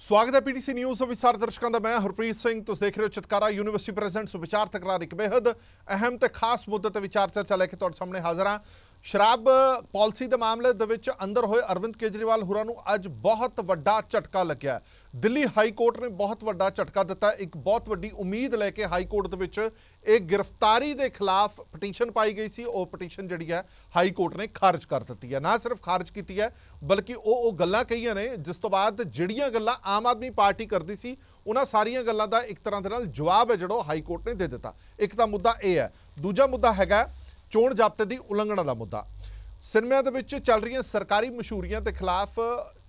ਸਵਾਗਤ ਹੈ PTC news ਵਿਚਾਰ ਦਰਸ਼ਕਾਂ ਦਾ। ਮੈਂ ਹਰਪ੍ਰੀਤ ਸਿੰਘ। ਤੁਸੀਂ ਦੇਖ ਰਹੇ ਹੋ ਚਤਕਾਰਾ ਯੂਨੀਵਰਸਿਟੀ ਪ੍ਰੈਜ਼ੈਂਟਸ ਵਿਚਾਰ ਤਕਰਾਰ। ਇੱਕ ਬੇहद ਅਹਿਮ ਤੇ ਖਾਸ ਮੁੱਦੇ ਤੇ ਵਿਚਾਰ ਚਰਚਾ ਲੈ ਕੇ ਤੁਹਾਡੇ ਸਾਹਮਣੇ ਹਾਜ਼ਰ ਹਾਂ। ਸ਼ਰਾਬ ਪਾਲਿਸੀ ਦੇ ਮਾਮਲੇ ਦੇ ਵਿੱਚ ਅੰਦਰ ਹੋਏ ਅਰਵਿੰਦ ਕੇਜਰੀਵਾਲ ਹੋਰਾਂ ਨੂੰ ਅੱਜ ਬਹੁਤ ਵੱਡਾ ਝਟਕਾ ਲੱਗਿਆ ਦਿੱਲੀ ਹਾਈ ਕੋਰਟ ਨੇ ਬਹੁਤ ਵੱਡਾ ਝਟਕਾ ਦਿੱਤਾ ਇੱਕ ਬਹੁਤ ਵੱਡੀ ਉਮੀਦ ਲੈ ਕੇ ਹਾਈ ਕੋਰਟ ਦੇ ਵਿੱਚ ਇਹ ਗ੍ਰਿਫਤਾਰੀ ਦੇ ਖਿਲਾਫ ਪਟੀਸ਼ਨ ਪਾਈ ਗਈ ਸੀ। ਉਹ ਪਟੀਸ਼ਨ ਜਿਹੜੀ ਹੈ ਹਾਈ ਕੋਰਟ ਨੇ ਖਾਰਜ ਕਰ ਦਿੱਤੀ ਹੈ। ਨਾ ਸਿਰਫ ਖਾਰਜ ਕੀਤੀ ਹੈ, ਬਲਕਿ ਉਹ ਉਹ ਗੱਲਾਂ ਕਹੀਆਂ ਨੇ, ਜਿਸ ਤੋਂ ਬਾਅਦ ਜਿਹੜੀਆਂ ਗੱਲਾਂ ਆਮ ਆਦਮੀ ਪਾਰਟੀ ਕਰਦੀ ਸੀ, ਉਹਨਾਂ ਸਾਰੀਆਂ ਗੱਲਾਂ ਦਾ ਇੱਕ ਤਰ੍ਹਾਂ ਦੇ ਨਾਲ ਜਵਾਬ ਹੈ ਜਿਹੜਾ ਹਾਈ ਕੋਰਟ ਨੇ ਦੇ ਦਿੱਤਾ। ਇੱਕ ਤਾਂ ਮੁੱਦਾ ਇਹ ਹੈ। ਦੂਜਾ ਮੁੱਦਾ ਹੈਗਾ ਚੋਣ ਜ਼ਾਬਤੇ ਦੀ ਉਲੰਘਣਾ ਦਾ ਮੁੱਦਾ। ਸਿਨੇਮਿਆਂ ਦੇ ਵਿੱਚ ਚੱਲ ਰਹੀਆਂ ਸਰਕਾਰੀ ਮਸ਼ਹੂਰੀਆਂ ਦੇ ਖਿਲਾਫ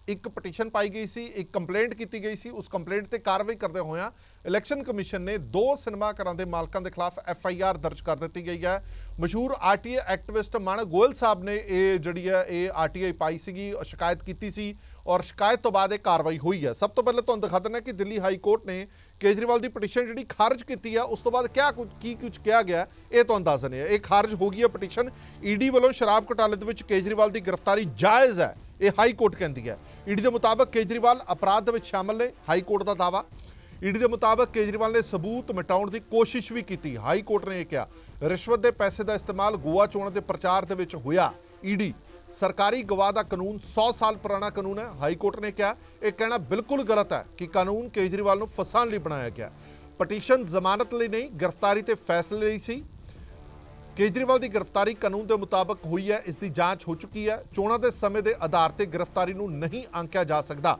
ਇੱਕ ਪਟੀਸ਼ਨ ਪਾਈ ਗਈ ਸੀ, ਇੱਕ ਕੰਪਲੇਂਟ ਕੀਤੀ ਗਈ ਸੀ। ਉਸ ਕੰਪਲੇਂਟ ਤੇ ਕਾਰਵਾਈ ਕਰਦੇ ਹੋਇਆਂ ਇਲੈਕਸ਼ਨ ਕਮਿਸ਼ਨ ਨੇ ਦੋ ਸਿਨੇਮਾ ਘਰਾਂ ਦੇ ਮਾਲਕਾਂ ਦੇ ਖਿਲਾਫ ਐਫ ਆਈ ਆਰ ਦਰਜ ਕਰ ਦਿੱਤੀ ਗਈ ਹੈ। ਮਸ਼ਹੂਰ ਆਰਟੀਏ ਐਕਟਿਵਿਸਟ ਮਾਨਕ ਗੋਇਲ ਸਾਹਿਬ ਨੇ ਇਹ ਜਿਹੜੀ ਹੈ, ਇਹ ਆਰਟੀਆਈ ਪਾਈ ਸੀਗੀ, ਸ਼ਿਕਾਇਤ ਕੀਤੀ ਸੀ ਔਰ ਸ਼ਿਕਾਇਤ ਤੋਂ ਬਾਅਦ ਇਹ ਕਾਰਵਾਈ ਹੋਈ ਹੈ। ਸਭ ਤੋਂ ਪਹਿਲਾਂ ਤੁਹਾਨੂੰ ਦਿਖਾ ਦਿੰਦਾ ਕਿ ਦਿੱਲੀ ਹਾਈ ਕੋਰਟ ਨੇ ਕੇਜਰੀਵਾਲ ਦੀ ਪਟੀਸ਼ਨ ਜਿਹੜੀ ਖਾਰਜ ਕੀਤੀ ਹੈ ਉਸ ਤੋਂ ਬਾਅਦ ਕਿਆ ਕੁਝ ਕੀ ਕੁਝ ਕਿਹਾ ਗਿਆ, ਇਹ ਤੁਹਾਨੂੰ ਦੱਸ ਦਿੰਦੇ ਹਾਂ। ਇਹ ਖਾਰਜ ਹੋ ਗਈ ਹੈ ਪਟੀਸ਼ਨ। ਈਡੀ ਵੱਲੋਂ ਸ਼ਰਾਬ ਘੁਟਾਲੇ ਦੇ ਵਿੱਚ ਕੇਜਰੀਵਾਲ ਦੀ ਗ੍ਰਿਫਤਾਰੀ ਜਾਇਜ਼ ਹੈ, ਇਹ ਹਾਈ ਕੋਰਟ ਕਹਿੰਦੀ ਹੈ। ਈਡੀ ਦੇ ਮੁਤਾਬਕ ਕੇਜਰੀਵਾਲ ਅਪਰਾਧ ਦੇ ਵਿੱਚ ਸ਼ਾਮਲ ਨੇ, ਹਾਈ ਕੋਰਟ ਦਾ ਦਾਵਾ ਈਡੀ ਦੇ ਮੁਤਾਬਕ ਕੇਜਰੀਵਾਲ ਨੇ ਸਬੂਤ ਮਿਟਾਉਣ ਦੀ ਕੋਸ਼ਿਸ਼ ਵੀ ਕੀਤੀ। ਹਾਈ ਕੋਰਟ ਨੇ ਇਹ ਕਿਹਾ, ਰਿਸ਼ਵਤ ਦੇ ਪੈਸੇ ਦਾ ਇਸਤੇਮਾਲ ਗੋਆ ਚੋਣ ਦੇ ਪ੍ਰਚਾਰ ਦੇ ਵਿੱਚ ਹੋਇਆ। ਈਡੀ ਸਰਕਾਰੀ ਗਵਾਹ ਦਾ ਕਾਨੂੰਨ 100 ਸਾਲ ਪੁਰਾਣਾ ਕਾਨੂੰਨ ਹੈ। ਹਾਈ ਕੋਰਟ ਨੇ ਕਿਹਾ, ਇਹ ਕਹਿਣਾ ਬਿਲਕੁਲ ਗਲਤ ਹੈ ਕਿ ਕਾਨੂੰਨ ਕੇਜਰੀਵਾਲ ਨੂੰ ਫਸਾਉਣ ਲਈ ਬਣਾਇਆ ਗਿਆ ਪਟੀਸ਼ਨ ਜ਼ਮਾਨਤ ਲਈ ਨਹੀਂ, ਗ੍ਰਿਫਤਾਰੀ ਤੇ ਫੈਸਲੇ ਲਈ ਸੀ। ਕੇਜਰੀਵਾਲ ਦੀ ਗ੍ਰਿਫਤਾਰੀ ਕਾਨੂੰਨ ਦੇ ਮੁਤਾਬਕ ਹੋਈ ਹੈ, ਇਸ ਦੀ ਜਾਂਚ ਹੋ ਚੁੱਕੀ ਹੈ। ਚੋਣਾਂ ਦੇ ਸਮੇਂ ਦੇ ਆਧਾਰ ਤੇ ਗ੍ਰਿਫਤਾਰੀ ਨੂੰ ਨਹੀਂ ਆਂਕਿਆ ਜਾ ਸਕਦਾ।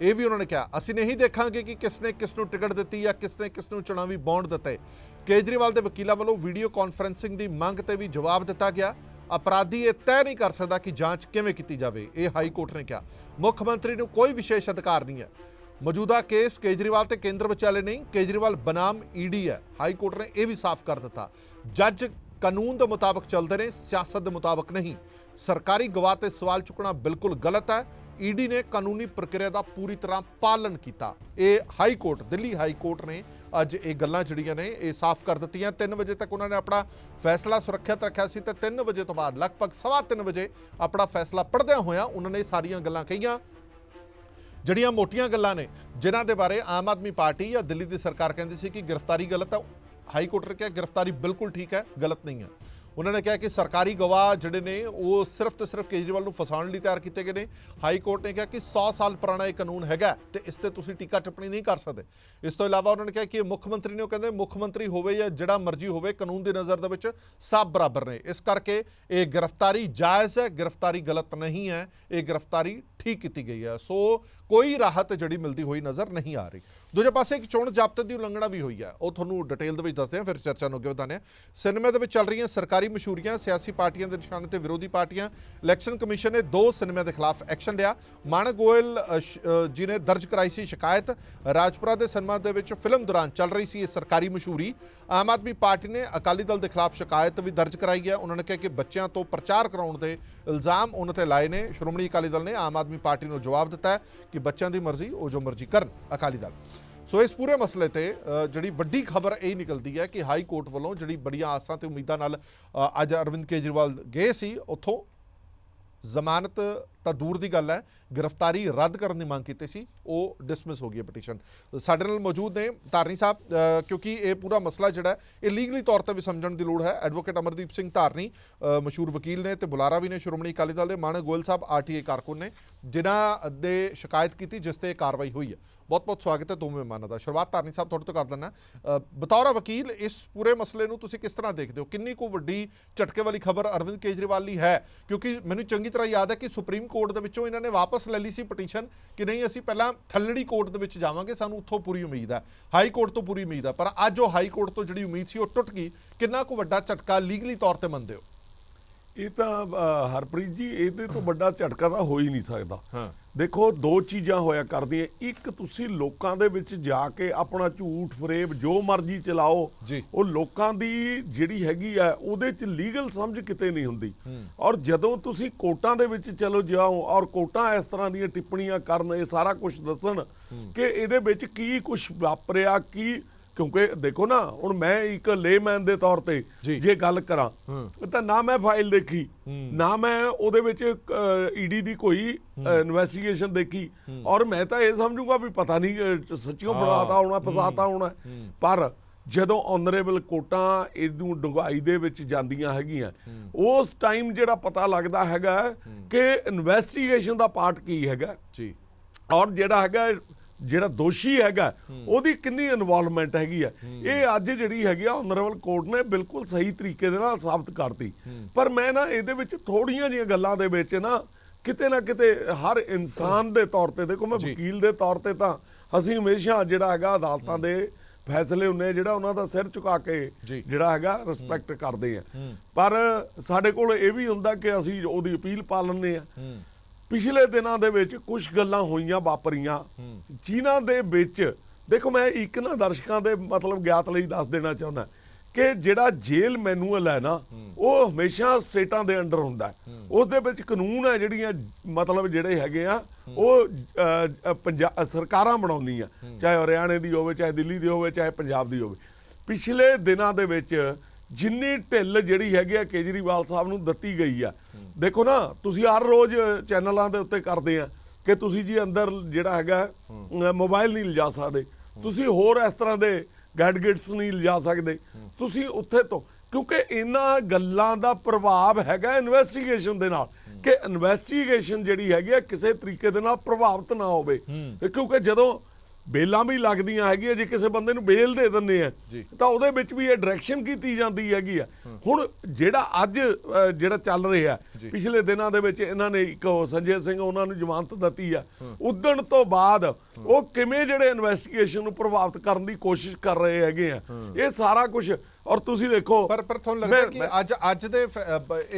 ਇਹ ਵੀ ਉਹਨਾਂ ਨੇ ਕਿਹਾ, ਅਸੀਂ ਨਹੀਂ ਦੇਖਾਂਗੇ ਕਿ ਕਿਸ ਨੇ ਕਿਸ ਨੂੰ ਟਿਕਟ ਦਿੱਤੀ ਜਾਂ ਕਿਸ ਨੇ ਕਿਸ ਨੂੰ ਚੁਣਾਵੀ ਬੌਂਡ ਦਿੱਤੇ। ਕੇਜਰੀਵਾਲ ਦੇ ਵਕੀਲਾਂ ਵੱਲੋਂ ਵੀਡੀਓ ਕਾਨਫਰੈਂਸਿੰਗ ਦੀ ਮੰਗ ਤੇ ਵੀ ਜਵਾਬ ਦਿੱਤਾ ਗਿਆ। ਅਪਰਾਧੀ ਇਹ ਤੈਅ ਨਹੀਂ ਕਰ ਸਕਦਾ ਕਿ ਜਾਂਚ ਕਿਵੇਂ ਕੀਤੀ ਜਾਵੇ, ਇਹ ਹਾਈ ਕੋਰਟ ਨੇ ਕਿਹਾ। ਮੁੱਖ ਮੰਤਰੀ ਨੂੰ ਕੋਈ ਵਿਸ਼ੇਸ਼ ਅਧਿਕਾਰ ਨਹੀਂ ਹੈ। ਮੌਜੂਦਾ ਕੇਸ ਕੇਜਰੀਵਾਲ ਤੇ ਕੇਂਦਰ ਵਿਚਾਲੇ ਨਹੀਂ, ਕੇਜਰੀਵਾਲ ਬਨਾਮ ਈਡੀ ਹੈ। ਹਾਈ ਕੋਰਟ ਨੇ ਇਹ ਵੀ ਸਾਫ਼ ਕਰ ਦਿੱਤਾ। ਜੱਜ ਕਾਨੂੰਨ ਦੇ ਮੁਤਾਬਕ ਚੱਲਦੇ ਨੇ, ਸਿਆਸਤ ਦੇ ਮੁਤਾਬਕ ਨਹੀਂ। ਸਰਕਾਰੀ ਗਵਾਹ ਤੇ ਸਵਾਲ ਚੁੱਕਣਾ ਬਿਲਕੁਲ ਗਲਤ ਹੈ। ਈਡੀ ਨੇ ਕਾਨੂੰਨੀ ਪ੍ਰਕਿਰਿਆ ਦਾ ਪੂਰੀ ਤਰ੍ਹਾਂ ਪਾਲਣ ਕੀਤਾ। ਇਹ high court, Delhi high court ਨੇ ਅੱਜ ਇਹ ਗੱਲਾਂ ਜਿਹੜੀਆਂ ਨੇ, ਇਹ ਸਾਫ਼ ਕਰ ਦਿੱਤੀਆਂ। 3 ਵਜੇ ਤੱਕ ਉਹਨਾਂ ਨੇ ਆਪਣਾ ਫੈਸਲਾ ਸੁਰੱਖਿਅਤ ਰੱਖਿਆ ਸੀ ਤੇ 3 ਵਜੇ ਤੋਂ ਬਾਅਦ, ਲਗਭਗ ਸਵਾ ਤਿੰਨ ਵਜੇ ਆਪਣਾ ਫੈਸਲਾ ਪੜ੍ਹਦਿਆਂ ਹੋਇਆਂ ਉਹਨਾਂ ਨੇ ਸਾਰੀਆਂ ਗੱਲਾਂ ਕਹੀਆਂ। ਜਿਹੜੀਆਂ ਮੋਟੀਆਂ ਗੱਲਾਂ ਨੇ, ਜਿਨ੍ਹਾਂ ਦੇ ਬਾਰੇ ਆਮ ਆਦਮੀ ਪਾਰਟੀ ਜਾਂ ਦਿੱਲੀ ਦੀ ਸਰਕਾਰ ਕਹਿੰਦੀ ਸੀ ਕਿ ਗ੍ਰਿਫਤਾਰੀ ਗਲਤ ਹੈ, ਹਾਈ ਕੋਰਟ ਨੇ ਕਿਹਾ ਗ੍ਰਿਫਤਾਰੀ ਬਿਲਕੁਲ ਠੀਕ ਹੈ, ਗਲਤ ਨਹੀਂ ਹੈ। ਉਹਨਾਂ ਨੇ ਕਿਹਾ ਕਿ ਸਰਕਾਰੀ ਗਵਾਹ ਜਿਹੜੇ ਨੇ, ਉਹ ਸਿਰਫ ਤੇ ਸਿਰਫ ਕੇਜਰੀਵਾਲ ਨੂੰ ਫਸਾਉਣ ਲਈ ਤਿਆਰ ਕੀਤੇ ਗਏ ਨੇ। ਹਾਈ ਕੋਰਟ ਨੇ ਕਿਹਾ ਕਿ 100 ਸਾਲ ਪੁਰਾਣਾ ਇਹ ਕਾਨੂੰਨ ਹੈਗਾ ਤੇ ਇਸ ਤੇ ਤੁਸੀਂ ਟੀਕਾ ਟਿੱਪਣੀ ਨਹੀਂ ਕਰ ਸਕਦੇ। ਇਸ ਤੋਂ ਇਲਾਵਾ ਉਹਨਾਂ ਨੇ ਕਿਹਾ ਕਿ ਇਹ ਮੁੱਖ ਮੰਤਰੀ ਨੇ ਉਹ ਕਹਿੰਦੇ, ਮੁੱਖ ਮੰਤਰੀ ਹੋਵੇ ਜਾਂ ਜਿਹੜਾ ਮਰਜ਼ੀ ਹੋਵੇ, ਕਾਨੂੰਨ ਦੀ ਨਜ਼ਰ ਦੇ ਵਿੱਚ ਸਭ ਬਰਾਬਰ ਨੇ। ਇਸ ਕਰਕੇ ਇਹ ਗ੍ਰਿਫਤਾਰੀ ਜਾਇਜ਼ ਹੈ, ਗ੍ਰਿਫਤਾਰੀ ਗਲਤ ਨਹੀਂ ਹੈ, ਇਹ ਗ੍ਰਿਫਤਾਰੀ ਠੀਕ ਕੀਤੀ ਗਈ ਹੈ ਸੋ ਕੋਈ ਰਾਹਤ ਜਿਹੜੀ ਮਿਲਦੀ ਹੋਈ ਨਜ਼ਰ ਨਹੀਂ ਆ ਰਹੀ। ਦੂਜੇ ਪਾਸੇ ਇੱਕ ਚੋਣ ਜ਼ਾਬਤੇ ਦੀ ਉਲੰਘਣਾ ਵੀ ਹੋਈ ਹੈ ਉਹ ਤੁਹਾਨੂੰ ਡਿਟੇਲ ਦੇ ਵਿੱਚ ਦੱਸਦੇ ਹਾਂ ਫਿਰ ਚਰਚਾ ਨੂੰ ਅੱਗੇ ਵਧਾਉਂਦੇ ਹਾਂ ਸਿਨੇਮੇ ਦੇ ਵਿੱਚ ਚੱਲ ਰਹੀਆਂ ਸਰਕਾਰੀ ਮਸ਼ਹੂਰੀਆਂ, ਸਿਆਸੀ ਪਾਰਟੀਆਂ ਦੇ ਨਿਸ਼ਾਨੇ ਤੇ ਵਿਰੋਧੀ ਪਾਰਟੀਆਂ, ਇਲੈਕਸ਼ਨ ਕਮਿਸ਼ਨ ਨੇ ਦੋ ਸਿਨੇਮਾ ਦੇ ਖਿਲਾਫ ਐਕਸ਼ਨ ਲਿਆ। ਮਾਨਕ ਗੋਇਲ ਜੀ ਨੇ ਦਰਜ ਕਰਾਈ ਸੀ ਸ਼ਿਕਾਇਤ। ਰਾਜਪੁਰਾ ਦੇ ਸਿਨੇਮਾ ਦੇ ਵਿੱਚ ਫਿਲਮ ਦੌਰਾਨ ਚੱਲ ਰਹੀ ਸੀ ਇਹ ਸਰਕਾਰੀ ਮਸ਼ਹੂਰੀ। ਆਮ ਆਦਮੀ ਪਾਰਟੀ ਨੇ ਅਕਾਲੀ ਦਲ ਦੇ ਖਿਲਾਫ ਸ਼ਿਕਾਇਤ ਵੀ ਦਰਜ ਕਰਾਈ ਹੈ। ਉਹਨਾਂ ਨੇ ਕਿਹਾ ਕਿ ਬੱਚਿਆਂ ਤੋਂ ਪ੍ਰਚਾਰ ਕਰਾਉਣ ਦੇ ਇਲਜ਼ਾਮ ਉਹਨਾਂ ਤੇ ਲਾਏ ਨੇ। ਸ਼੍ਰੋਮਣੀ ਅਕਾਲੀ ਦਲ ਨੇ ਆਮ ਆਦਮੀ ਪਾਰਟੀ ਨੂੰ ਜਵਾਬ ਦਿੱਤਾ ਹੈ ਕਿ ਬੱਚਿਆਂ ਦੀ ਮਰਜ਼ੀ, ਉਹ ਜੋ ਮਰਜ਼ੀ ਕਰਨ, ਅਕਾਲੀ ਦਲ। ਸੋ ਇਸ ਪੂਰੇ ਮਸਲੇ ਤੇ ਜਿਹੜੀ ਵੱਡੀ ਖਬਰ ਇਹ ਨਿਕਲਦੀ ਹੈ ਕਿ ਹਾਈ ਕੋਰਟ ਵੱਲੋਂ ਜਿਹੜੀ ਬੜੀਆਂ ਆਸਾਂ ਤੇ ਉਮੀਦਾਂ ਨਾਲ ਅੱਜ ਅਰਵਿੰਦ ਕੇਜਰੀਵਾਲ ਗਏ ਸੀ, ਉੱਥੋਂ ਜ਼ਮਾਨਤ ਤਾਂ ਦੂਰ ਦੀ ਗੱਲ ਹੈ, ਗ੍ਰਿਫਤਾਰੀ ਰੱਦ ਕਰਨ ਦੀ ਮੰਗ ਕੀਤੀ ਸੀ, ਉਹ ਡਿਸਮਿਸ ਹੋ ਗਈ ਹੈ ਪਟੀਸ਼ਨ ਸਾਡੇ ਨਾਲ ਮੌਜੂਦ ਨੇ ਧਾਰਨੀ ਸਾਹਿਬ ਕਿਉਂਕਿ ਇਹ ਪੂਰਾ ਮਸਲਾ ਜਿਹੜਾ ਇਹ ਲੀਗਲੀ ਤੌਰ ਤੇ ਵੀ ਸਮਝਣ ਦੀ ਲੋੜ ਹੈ। ਐਡਵੋਕੇਟ ਅਮਰਦੀਪ ਸਿੰਘ ਧਾਰਨੀ ਮਸ਼ਹੂਰ ਵਕੀਲ ਨੇ ਤੇ ਬੁਲਾਰਾ ਵੀ ਨੇ ਸ਼੍ਰੋਮਣੀ ਅਕਾਲੀ ਦਲ ਦੇ। ਮਾਨਕ ਗੋਇਲ ਸਾਹਿਬ, ਆਰਟੀਏ ਕਾਰਕੁਨ ਨੇ ਜਿਨ੍ਹਾਂ ਦੇ ਸ਼ਿਕਾਇਤ ਕੀਤੀ, ਜਿਸ ਤੇ ਕਾਰਵਾਈ ਹੋਈ ਹੈ। ਬਹੁਤ ਬਹੁਤ ਸਵਾਗਤ ਹੈ ਦੋਵੇਂ ਮਹਿਮਾਨਾਂ ਦਾ। ਸ਼ੁਰੂਆਤ ਧਾਰਨੀ ਸਾਹਿਬ, ਤੁਹਾਡੇ ਤੋਂ ਕਰ ਦਿੰਦਾ। ਬਤੌਰ ਵਕੀਲ, ਇਸ ਪੂਰੇ ਮਸਲੇ ਨੂੰ ਤੁਸੀਂ ਕਿਸ ਤਰ੍ਹਾਂ ਦੇਖਦੇ ਹੋ? ਕਿੰਨੀ ਕੁ ਵੱਡੀ ਝਟਕੇ ਵਾਲੀ ਖਬਰ ਅਰਵਿੰਦ ਕੇਜਰੀਵਾਲ ਲਈ ਹੈ? ਕਿਉਂਕਿ ਮੈਨੂੰ ਚੰਗੀ ਤਰ੍ਹਾਂ ਯਾਦ ਹੈ ਕਿ ਸੁਪਰੀਮ ਕੋਰਟ ਦੇ ਵਿੱਚੋਂ ਇਹਨਾਂ ਨੇ ਵਾਪਸ ਲੈ ਲਈ ਸੀ ਪਟੀਸ਼ਨ ਕਿ ਨਹੀਂ, ਅਸੀਂ ਪਹਿਲਾਂ ਥੱਲੜੀ ਕੋਰਟ ਦੇ ਵਿੱਚ ਜਾਵਾਂਗੇ, ਸਾਨੂੰ ਉੱਥੋਂ ਪੂਰੀ ਉਮੀਦ ਹੈ। ਹਾਈ ਕੋਰਟ ਤੋਂ ਪੂਰੀ ਉਮੀਦ ਹੈ। ਪਰ ਅੱਜ ਉਹ ਹਾਈ ਕੋਰਟ ਤੋਂ ਜਿਹੜੀ ਉਮੀਦ ਸੀ ਉਹ ਟੁੱਟ ਗਈ। ਕਿੰਨਾ ਕੁ ਵੱਡਾ ਝਟਕਾ ਲੀਗਲੀ ਤੌਰ ਤੇ ਮੰਨਦੇ ਹੋ? ਇਹ ਤਾਂ ਹਰਪ੍ਰੀਤ ਜੀ ਇਹਦੇ ਤੋਂ ਵੱਡਾ ਝਟਕਾ ਤਾਂ ਹੋ ਹੀ ਨਹੀਂ ਸਕਦਾ। ਦੇਖੋ ਦੋ ਚੀਜ਼ਾਂ ਹੋਇਆ ਕਰਦੀਆਂ। ਇੱਕ ਤੁਸੀਂ ਲੋਕਾਂ ਦੇ ਵਿੱਚ ਜਾ ਕੇ ਆਪਣਾ ਝੂਠ ਫਰੇਬ ਜੋ ਮਰਜ਼ੀ ਚਲਾਓ। ਉਹ ਲੋਕਾਂ ਦੀ ਜਿਹੜੀ ਹੈਗੀ ਆ ਉਹਦੇ ਚ ਲੀਗਲ ਸਮਝ ਕਿਤੇ ਨਹੀਂ ਹੁੰਦੀ। ਔਰ ਜਦੋਂ ਤੁਸੀਂ ਕੋਰਟਾਂ ਦੇ ਵਿੱਚ ਚਲੋ ਜਾਓ ਔਰ ਕੋਰਟਾਂ ਇਸ ਤਰ੍ਹਾਂ ਦੀਆਂ ਟਿੱਪਣੀਆਂ ਕਰਨ ਇਹ ਸਾਰਾ ਕੁਝ ਦੱਸਣ ਕਿ ਇਹਦੇ ਵਿੱਚ ਕੀ ਕੁਝ ਵਾਪਰਿਆ ਕੀ ਕਿਉਂਕਿ ਦੇਖੋ ਨਾ ਹੁਣ ਮੈਂ ਇੱਕ ਲੇਮੈਨ ਦੇ ਤੌਰ ਤੇ ਜੀ। ਗੱਲ ਕਰਾਂ ਤਾਂ ਨਾ ਮੈਂ ਫਾਈਲ ਦੇਖੀ ਨਾ ਮੈਂ ਉਹਦੇ ਵਿੱਚ ਈਡੀ ਦੀ ਕੋਈ ਇਨਵੈਸਟੀਗੇਸ਼ਨ ਦੇਖੀ। ਔਰ ਮੈਂ ਤਾਂ ਇਹ ਸਮਝੂਗਾ ਵੀ ਪਤਾ ਨਹੀਂ ਸੱਚੀਓ ਫੜਾਤਾ ਹੋਣਾ ਫਸਾਤਾ ਹੋਣਾ। ਪਰ ਜਦੋਂ ਆਨਰੇਬਲ ਕੋਟਾਂ ਇਹਨੂੰ ਡੁੰਗਾਈ ਦੇ ਵਿੱਚ ਜਾਂਦੀਆਂ ਹੈਗੀਆਂ ਉਸ ਟਾਈਮ ਜਿਹੜਾ ਪਤਾ ਲੱਗਦਾ ਹੈਗਾ ਕਿ ਇਨਵੈਸਟੀਗੇਸ਼ਨ ਦਾ ਪਾਰਟ ਕੀ ਹੈਗਾ। ਜੀ। ਔਰ ਜਿਹੜਾ ਹੈਗਾ ਜਿਹੜਾ ਦੋਸ਼ੀ ਹੈਗਾ ਉਹਦੀ ਕਿੰਨੀ ਇਨਵੋਲਵਮੈਂਟ ਹੈਗੀ ਆ। ਇਹ ਅੱਜ ਜਿਹੜੀ ਹੈਗੀ ਆ ਆਨਰੇਬਲ ਕੋਰਟ ਨੇ ਬਿਲਕੁਲ ਸਹੀ ਤਰੀਕੇ ਦੇ ਨਾਲ ਸਾਬਤ ਕਰਤੀ। ਪਰ ਮੈਂ ਨਾ ਇਹਦੇ ਵਿੱਚ ਥੋੜੀਆਂ ਜੀਆਂ ਗੱਲਾਂ ਦੇ ਵਿੱਚ ਨਾ ਕਿਤੇ ਨਾ ਕਿਤੇ ਹਰ ਇਨਸਾਨ ਦੇ ਤੌਰ ਤੇ ਦੇਖੋ ਮੈਂ ਵਕੀਲ ਦੇ ਤੌਰ ਤੇ ਤਾਂ ਅਸੀਂ ਹਮੇਸ਼ਾ ਜਿਹੜਾ ਹੈਗਾ ਅਦਾਲਤਾਂ ਦੇ ਫੈਸਲੇ ਹੁੰਨੇ ਜਿਹੜਾ ਉਹਨਾਂ ਦਾ ਸਿਰ ਝੁਕਾ ਕੇ। ਜਿਹੜਾ ਹੈਗਾ ਰਿਸਪੈਕਟ ਕਰਦੇ ਆ। ਪਰ ਸਾਡੇ ਕੋਲ ਇਹ ਵੀ ਹੁੰਦਾ ਕਿ ਅਸੀਂ ਉਹਦੀ ਅਪੀਲ ਪਾ ਲੈਂਦੇ ਆ। ਪਿਛਲੇ ਦਿਨਾਂ ਦੇ ਵਿੱਚ ਕੁਝ ਗੱਲਾਂ ਹੋਈਆਂ ਵਾਪਰੀਆਂ। ਜਿਨ੍ਹਾਂ ਦੇ ਵਿੱਚ ਦੇਖੋ ਮੈਂ ਇੱਕ ਨਾ ਦਰਸ਼ਕਾਂ ਦੇ ਮਤਲਬ ਗਿਆਤ ਲਈ ਦੱਸ ਦੇਣਾ ਚਾਹੁੰਦਾ ਕਿ ਜਿਹੜਾ ਜੇਲ ਮੈਨੂਅਲ ਹੈ ਨਾ ਉਹ ਹਮੇਸ਼ਾ ਸਟੇਟਾਂ ਦੇ ਅੰਡਰ ਹੁੰਦਾ। ਉਸ ਦੇ ਵਿੱਚ ਕਾਨੂੰਨ ਹੈ ਜਿਹੜੀਆਂ ਮਤਲਬ ਜਿਹੜੇ ਹੈਗੇ ਆ ਉਹ ਪੰਜਾਬ ਸਰਕਾਰਾਂ ਬਣਾਉਂਦੀਆਂ। ਚਾਹੇ ਹਰਿਆਣੇ ਦੀ ਹੋਵੇ ਚਾਹੇ ਦਿੱਲੀ ਦੀ ਹੋਵੇ ਚਾਹੇ ਪੰਜਾਬ ਦੀ ਹੋਵੇ। ਪਿਛਲੇ ਦਿਨਾਂ ਦੇ ਵਿੱਚ ਜਿੰਨੀ ਢਿੱਲ ਜਿਹੜੀ ਹੈਗੀ ਆ ਕੇਜਰੀਵਾਲ ਸਾਹਿਬ ਨੂੰ ਦਿੱਤੀ ਗਈ ਆ। ਦੇਖੋ ਨਾ ਤੁਸੀਂ ਹਰ ਰੋਜ਼ ਚੈਨਲਾਂ ਦੇ ਉੱਤੇ ਕਰਦੇ ਆ ਕਿ ਤੁਸੀਂ ਜੀ ਅੰਦਰ ਜਿਹੜਾ ਹੈਗਾ ਮੋਬਾਈਲ ਨਹੀਂ ਲਿਜਾ ਸਕਦੇ। ਤੁਸੀਂ ਹੋਰ ਇਸ ਤਰ੍ਹਾਂ ਦੇ ਗੈਡਗੇਟਸ ਨਹੀਂ ਲਿਜਾ ਸਕਦੇ। ਤੁਸੀਂ ਉੱਥੇ ਤੋਂ ਕਿਉਂਕਿ ਇਹਨਾਂ ਗੱਲਾਂ ਦਾ ਪ੍ਰਭਾਵ ਹੈਗਾ ਇਨਵੈਸਟੀਗੇਸ਼ਨ ਦੇ ਨਾਲ ਕਿ ਇਨਵੈਸਟੀਗੇਸ਼ਨ ਜਿਹੜੀ ਹੈਗੀ ਆ ਕਿਸੇ ਤਰੀਕੇ ਦੇ ਨਾਲ ਪ੍ਰਭਾਵਿਤ ਨਾ ਹੋਵੇ। ਕਿਉਂਕਿ ਜਦੋਂ ਬੇਲਾਂ ਵੀ ਲੱਗਦੀਆਂ ਹੈਗੀਆਂ ਜੇ ਕਿਸੇ ਬੰਦੇ ਨੂੰ ਬੇਲ ਦੇ ਦਿੰਦੇ ਆ। ਤਾਂ ਉਹਦੇ ਵਿੱਚ ਵੀ ਇਹ ਡਾਇਰੈਕਸ਼ਨ ਕੀਤੀ ਜਾਂਦੀ ਹੈਗੀ ਆ। ਹੁਣ ਜਿਹੜਾ ਅੱਜ ਜਿਹੜਾ ਚੱਲ ਰਿਹਾ ਪਿਛਲੇ ਦਿਨਾਂ ਦੇ ਵਿੱਚ ਇਹਨਾਂ ਨੇ ਇੱਕ ਸੰਜੇ ਸਿੰਘ ਉਹਨਾਂ ਨੂੰ ਜ਼ਮਾਨਤ ਦਿੱਤੀ ਆ। ਉਦਣ ਤੋਂ ਬਾਅਦ ਉਹ ਕਿਵੇਂ ਜਿਹੜੇ ਇਨਵੈਸਟੀਗੇਸ਼ਨ ਨੂੰ ਪ੍ਰਭਾਵਿਤ ਕਰਨ ਦੀ ਕੋਸ਼ਿਸ਼ ਕਰ ਰਹੇ ਹੈਗੇ ਆ ਇਹ ਸਾਰਾ ਕੁਝ ਔਰ ਤੁਸੀਂ ਦੇਖੋ ਪਰ ਪਰ ਤੁਹਾਨੂੰ ਲੱਗਦਾ ਕਿ ਅੱਜ ਅੱਜ ਦੇ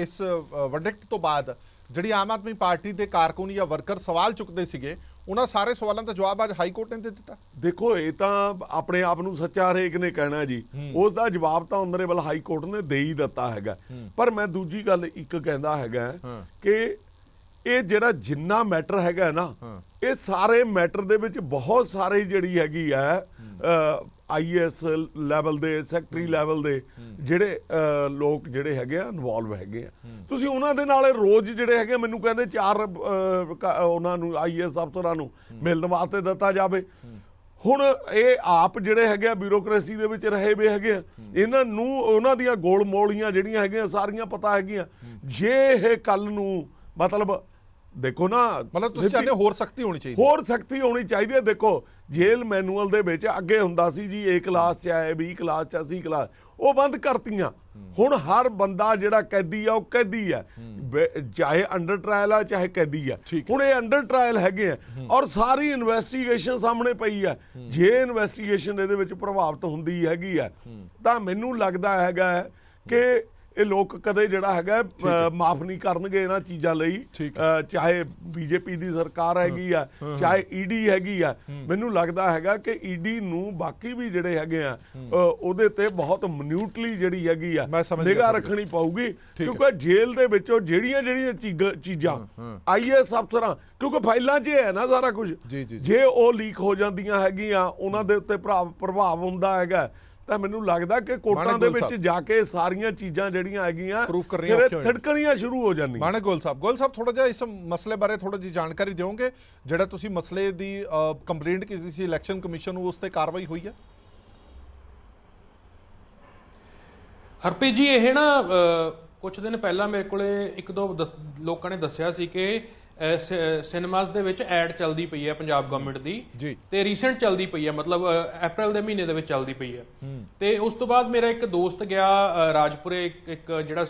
ਇਸ ਵਰਡਿਕਟ ਤੋਂ ਬਾਅਦ ਜਿਹੜੀ ਆਮ ਆਦਮੀ ਪਾਰਟੀ ਦੇ ਕਾਰਕੁਨ ਜਾਂ ਵਰਕਰ ਸਵਾਲ ਚੁੱਕਦੇ ਸੀਗੇ ਉਹਨਾਂ ਸਾਰੇ ਸਵਾਲਾਂ ਦਾ ਜਵਾਬ ਅੱਜ ਹਾਈ ਕੋਰਟ ਨੇ ਦੇ ਦਿੱਤਾ। ਦੇਖੋ ਇਹ ਤਾਂ ਆਪਣੇ ਆਪ ਨੂੰ ਸੱਚਾ ਹਰੇਕ ਨੇ ਕਹਿਣਾ ਜੀ। ਉਸ ਦਾ ਜਵਾਬ ਤਾਂ ਆਨਰੇਬਲ ਹਾਈ ਕੋਰਟ ਨੇ ਦੇ ਹੀ ਦਿੱਤਾ ਹੈਗਾ। ਪਰ ਮੈਂ ਦੂਜੀ ਗੱਲ ਇੱਕ ਕਹਿੰਦਾ ਹੈਗਾ ਕਿ ਇਹ ਜਿਹੜਾ ਜਿੰਨਾ ਮੈਟਰ ਹੈਗਾ ਨਾ ਇਹ ਸਾਰੇ ਮੈਟਰ ਦੇ ਵਿੱਚ ਬਹੁਤ ਸਾਰੇ ਜਿਹੜੀ ਹੈਗੀ ਹੈ। ਆਈਐਸ ਲੈਵਲ ਦੇ ਸੈਕਟਰੀ ਲੈਵਲ ਦੇ ਜਿਹੜੇ ਲੋਕ ਜਿਹੜੇ ਹੈਗੇ ਆ ਇਨਵੋਲਵ ਹੈਗੇ ਆ। ਤੁਸੀਂ ਉਹਨਾਂ ਦੇ ਨਾਲ ਰੋਜ਼ ਜਿਹੜੇ ਹੈਗੇ ਮੈਨੂੰ ਕਹਿੰਦੇ ਚਾਰ ਉਹਨਾਂ ਨੂੰ ਆਈਐਸ ਅਫਸਰਾਂ ਨੂੰ ਮਿਲਣ ਵਾਸਤੇ ਦਿੱਤਾ ਜਾਵੇ। ਹੁਣ ਇਹ ਆਪ ਜਿਹੜੇ ਹੈਗੇ ਆ ਬਿਊਰੋਕ੍ਰੇਸੀ ਦੇ ਵਿੱਚ ਰਹੇ ਵੇ ਹੈਗੇ ਆ। ਇਹਨਾਂ ਨੂੰ ਉਹਨਾਂ ਦੀਆਂ ਗੋਲ ਮੋਲੀਆਂ ਜਿਹੜੀਆਂ ਹੈਗੀਆਂ ਸਾਰੀਆਂ ਪਤਾ ਹੈਗੀਆਂ। ਜੇ ਇਹ ਕੱਲ ਨੂੰ ਮਤਲਬ ਦੇਖੋ ਨਾ ਮਤਲਬ ਤੁਸੀਂ ਚਾਹੁੰਦੇ ਹੋਰ ਸਖਤੀ ਹੋਣੀ ਚਾਹੀਦੀ। ਹੋਰ ਸਖਤੀ ਹੋਣੀ ਚਾਹੀਦੀ ਹੈ। ਦੇਖੋ ਜੇਲ ਮੈਨੂਅਲ ਦੇ ਵਿੱਚ ਅੱਗੇ ਹੁੰਦਾ ਸੀ ਜੀ A ਕਲਾਸ ਚ ਹੈ B ਕਲਾਸ ਚ 80 ਕਲਾਸ ਉਹ ਬੰਦ ਕਰਤੀਆਂ। ਹੁਣ ਹਰ ਬੰਦਾ ਜਿਹੜਾ ਕੈਦੀ ਆ ਉਹ ਕੈਦੀ ਆ। ਬੇ- ਚਾਹੇ ਅੰਡਰ ਟ੍ਰਾਇਲ ਆ ਚਾਹੇ ਕੈਦੀ ਆ। ਹੁਣ ਇਹ ਅੰਡਰ ਟ੍ਰਾਇਲ ਹੈਗੇ ਆ ਔਰ ਸਾਰੀ ਇਨਵੈਸਟੀਗੇਸ਼ਨ ਸਾਹਮਣੇ ਪਈ ਆ। ਜੇ ਇਨਵੈਸਟੀਗੇਸ਼ਨ ਇਹਦੇ ਵਿੱਚ ਪ੍ਰਭਾਵਿਤ ਹੁੰਦੀ ਹੈਗੀ ਆ ਤਾਂ ਮੈਨੂੰ ਲੱਗਦਾ ਹੈਗਾ ਕਿ ਇਹ ਲੋਕ ਕਦੇ ਜਿਹੜਾ ਹੈਗਾ ਮਾਫ ਨਹੀਂ ਕਰਨਗੇ ਇਹਨਾਂ ਚੀਜ਼ਾਂ ਲਈ। ਚਾਹੇ ਬੀਜੇਪੀ ਦੀ ਸਰਕਾਰ ਹੈਗੀ ਆ ਚਾਹੇ ਈਡੀ ਹੈਗੀ ਆ ਮੈਨੂੰ ਲੱਗਦਾ ਹੈਗਾ ਕਿ ਈਡੀ ਨੂੰ ਬਾਕੀ ਵੀ ਜਿਹੜੇ ਹੈਗੇ ਆ ਉਹਦੇ ਤੇ ਬਹੁਤ ਮਿਨੂਟਲੀ ਜਿਹੜੀ ਹੈਗੀ ਆ ਨਿਗਾਹ। ਰੱਖਣੀ ਪਊਗੀ। ਕਿਉਂਕਿ ਜੇਲ੍ਹ ਦੇ ਵਿੱਚੋਂ ਜਿਹੜੀਆਂ ਜਿਹੜੀਆਂ ਚੀਜ਼ਾਂ ਆਈਐਸ ਅਫਸਰਾਂ ਕਿਉਂਕਿ ਫਾਈਲਾਂ 'ਚ ਹੈ ਨਾ ਸਾਰਾ ਕੁਝ। ਜੀ, ਉਹ ਲੀਕ ਹੋ ਜਾਂਦੀਆਂ ਹੈਗੀਆਂ ਉਹਨਾਂ ਦੇ ਉੱਤੇ ਪ੍ਰਭਾਵ ਪ੍ਰਭਾਵ ਹੁੰਦਾ ਹੈਗਾ ਤਾਂ ਮੈਨੂੰ ਲੱਗਦਾ ਕਿ ਕੋਰਟਾਂ ਦੇ ਵਿੱਚ। ਜਾ ਕੇ ਸਾਰੀਆਂ ਚੀਜ਼ਾਂ ਜਿਹੜੀਆਂ ਹੈਗੀਆਂ ਹੋ ਥੜਕਣੀਆਂ ਸ਼ੁਰੂ ਹੋ ਜਾਂਦੀਆਂ ਮਾਨਕ ਗੋਲ ਸਾਹਿਬ ਗੋਲ ਸਾਹਿਬ ਥੋੜਾ ਜਿਹਾ ਇਸ ਮਸਲੇ ਬਾਰੇ ਥੋੜਾ ਜਿਹੀ ਜਾਣਕਾਰੀ ਦਿਓਗੇ? ਜਿਹੜਾ ਤੁਸੀਂ ਮਸਲੇ ਦੀ ਕੰਪਲੇਂਟ ਕੀਤੀ ਸੀ ਇਲੈਕਸ਼ਨ ਕਮਿਸ਼ਨ ਨੂੰ ਉਸ ਤੇ ਕਾਰਵਾਈ ਹੋਈ ਹੈ? ਹਰਪ੍ਰੀਤ ਜੀ ਇਹ ਨਾ ਕੁਝ ਦਿਨ ਪਹਿਲਾਂ ਮੇਰੇ ਕੋਲੇ ਇੱਕ ਦੋ ਲੋਕਾਂ ਨੇ ਦੱਸਿਆ ਸੀ ਕਿ ਸਿਨੇਮਾਸ ਦੇ ਵਿੱਚ ਐਡ ਚੱਲਦੀ ਪਈ ਹੈ ਪੰਜਾਬ ਗਵਰਨਮੈਂਟ ਦੀ। ਜੀ। ਤੇ ਰੀਸੈਂਟ ਚੱਲਦੀ ਪਈ ਹੈ ਮਤਲਬ ਅਪ੍ਰੈਲ ਦੇ ਮਹੀਨੇ ਦੇ ਵਿੱਚ ਚੱਲਦੀ ਪਈ ਹੈ। ਤੇ ਉਸ ਤੋਂ ਬਾਅਦ ਮੇਰਾ ਇੱਕ ਦੋਸਤ ਗਿਆ ਰਾਜਪੁਰੇ ਇੱਕ- ਜਿਹੜਾ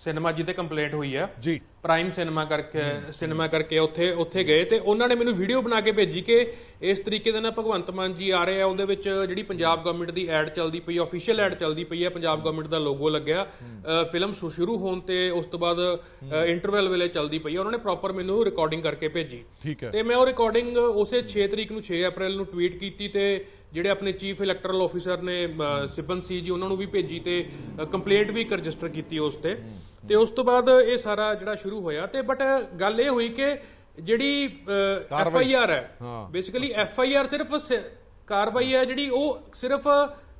ਸਿਨੇਮਾ ਜਿਹਤੇ ਕੰਪਲੇਂਟ ਹੋਈ ਹੈ ਜੀ। ਪ੍ਰਾਈਮ ਸਿਨੇਮਾ ਕਰਕੇ ਸਿਨੇਮਾ ਕਰਕੇ ਉੱਥੇ ਉੱਥੇ ਗਏ ਤੇ ਉਹਨਾਂ ਨੇ ਮੈਨੂੰ ਵੀਡੀਓ ਬਣਾ ਕੇ ਭੇਜੀ ਕਿ ਇਸ ਤਰੀਕੇ ਦੇ ਨਾਲ ਭਗਵੰਤ ਮਾਨ ਜੀ ਆ ਰਹੇ ਆ। ਉਹਦੇ ਵਿੱਚ ਜਿਹੜੀ ਪੰਜਾਬ ਗਵਰਨਮੈਂਟ ਦੀ ਐਡ ਚੱਲਦੀ ਪਈ ਹੈ ਅਫੀਸ਼ੀਅਲ ਐਡ ਚੱਲਦੀ ਪਈ ਹੈ ਪੰਜਾਬ ਗਵਰਨਮੈਂਟ ਦਾ ਲੋਗੋ ਲੱਗਿਆ। ਫਿਲਮ ਸ਼ੁਰੂ ਹੋਣ ਤੇ ਉਸ ਤੋਂ ਬਾਅਦ ਇੰਟਰਵੈਲ ਵੇਲੇ ਚੱਲਦੀ ਪਈ ਹੈ ਉਹਨਾਂ ਨੇ ਪ੍ਰੋਪਰ ਮੈਨੂੰ ਰਿਕਾਰਡਿੰਗ ਕਰਕੇ ਭੇਜੀ। ਠੀਕ ਹੈ। ਤੇ ਮੈਂ ਉਹ ਰਿਕਾਰਡਿੰਗ ਉਸੇ 6 ਤਰੀਕ ਨੂੰ 6 ਅਪ੍ਰੈਲ ਨੂੰ ਟਵੀਟ ਕੀਤੀ ਤੇ ਜਿਹੜੇ ਆਪਣੇ ਚੀਫ ਇਲੈਕਟਰਲ ਆਫੀਸਰ ਨੇ ਸਿਬਨ ਸੀ ਜੀ ਉਹਨਾਂ ਨੂੰ ਵੀ ਭੇਜੀ ਤੇ ਕੰਪਲੇਂਟ ਵੀ ਰਜਿਸਟਰ ਕੀਤੀ ਉਸ ਤੇ। ਤੇ ਉਸ ਤੋਂ ਬਾਅਦ ਇਹ ਸਾਰਾ ਜਿਹੜਾ ਸ਼ੁਰੂ ਹੋਇਆ ਤੇ ਬਟ ਗੱਲ ਇਹ ਹੋਈ ਕਿ ਜਿਹੜੀ ਐਫ ਆਈ ਆਰ ਹੈ। ਬੇਸਿਕਲੀ ਐਫ ਆਈ ਆਰ ਸਿਰਫ ਕਾਰਵਾਈ ਹੈ ਜਿਹੜੀ ਉਹ ਸਿਰਫ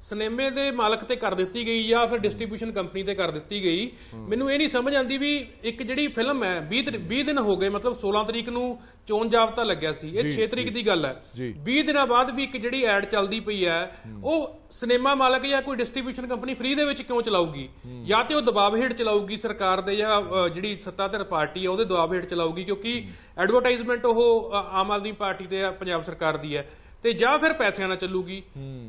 ਸਿਨੇਮੇ ਦੇ ਮਾਲਕ ਤੇ ਕਰ ਦਿੱਤੀ ਗਈ ਜਾਂ ਫਿਰ ਡਿਸਟ੍ਰੀਬਿਊਸ਼ਨ ਕੰਪਨੀ ਤੇ ਕਰ ਦਿੱਤੀ ਗਈ ਮੈਨੂੰ ਇਹ ਨਹੀਂ ਸਮਝ ਆਉਂਦੀ ਵੀ ਇੱਕ ਜਿਹੜੀ ਫਿਲਮ ਹੈ 20 ਤਰੀ- 20 ਦਿਨ ਹੋ ਗਏ ਮਤਲਬ 16 ਤਰੀਕ ਨੂੰ ਚੋਣ ਜਾਬਤਾ ਲੱਗਿਆ ਸੀ ਇਹ 6 ਤਰੀਕ ਦੀ ਗੱਲ ਹੈ। ਜੀ। 20 ਦਿਨਾਂ ਬਾਅਦ ਵੀ ਇੱਕ ਜਿਹੜੀ ਐਡ ਚੱਲਦੀ ਪਈ ਹੈ ਉਹ ਸਿਨੇਮਾ ਮਾਲਕ ਜਾਂ ਕੋਈ ਡਿਸਟ੍ਰੀਬਿਊਸ਼ਨ ਕੰਪਨੀ ਫ੍ਰੀ ਦੇ ਵਿੱਚ ਕਿਉਂ ਚਲਾਊਗੀ? ਜਾਂ ਤੇ ਉਹ ਦਬਾਅ ਹੇਠ ਚਲਾਊਗੀ ਸਰਕਾਰ ਦੇ ਜਾਂ ਅ, ਜਿਹੜੀ ਸੱਤਾਧਰ ਪਾਰਟੀ ਹੈ ਉਹਦੇ ਦਬਾਅ ਹੇਠ ਚਲਾਊਗੀ ਕਿਉਂਕਿ ਐਡਵਰਟਾਈਜ਼ਮੈਂਟ ਉਹ ਅ, ਆਮ ਆਦਮੀ ਪਾਰਟੀ ਤੇ ਆ, ਪੰਜਾਬ ਸਰਕਾਰ ਦੀ ਹੈ। ਤੇ ਜਾਂ ਫਿਰ ਪੈਸਿਆਂ ਨਾਲ ਚੱਲੂਗੀ।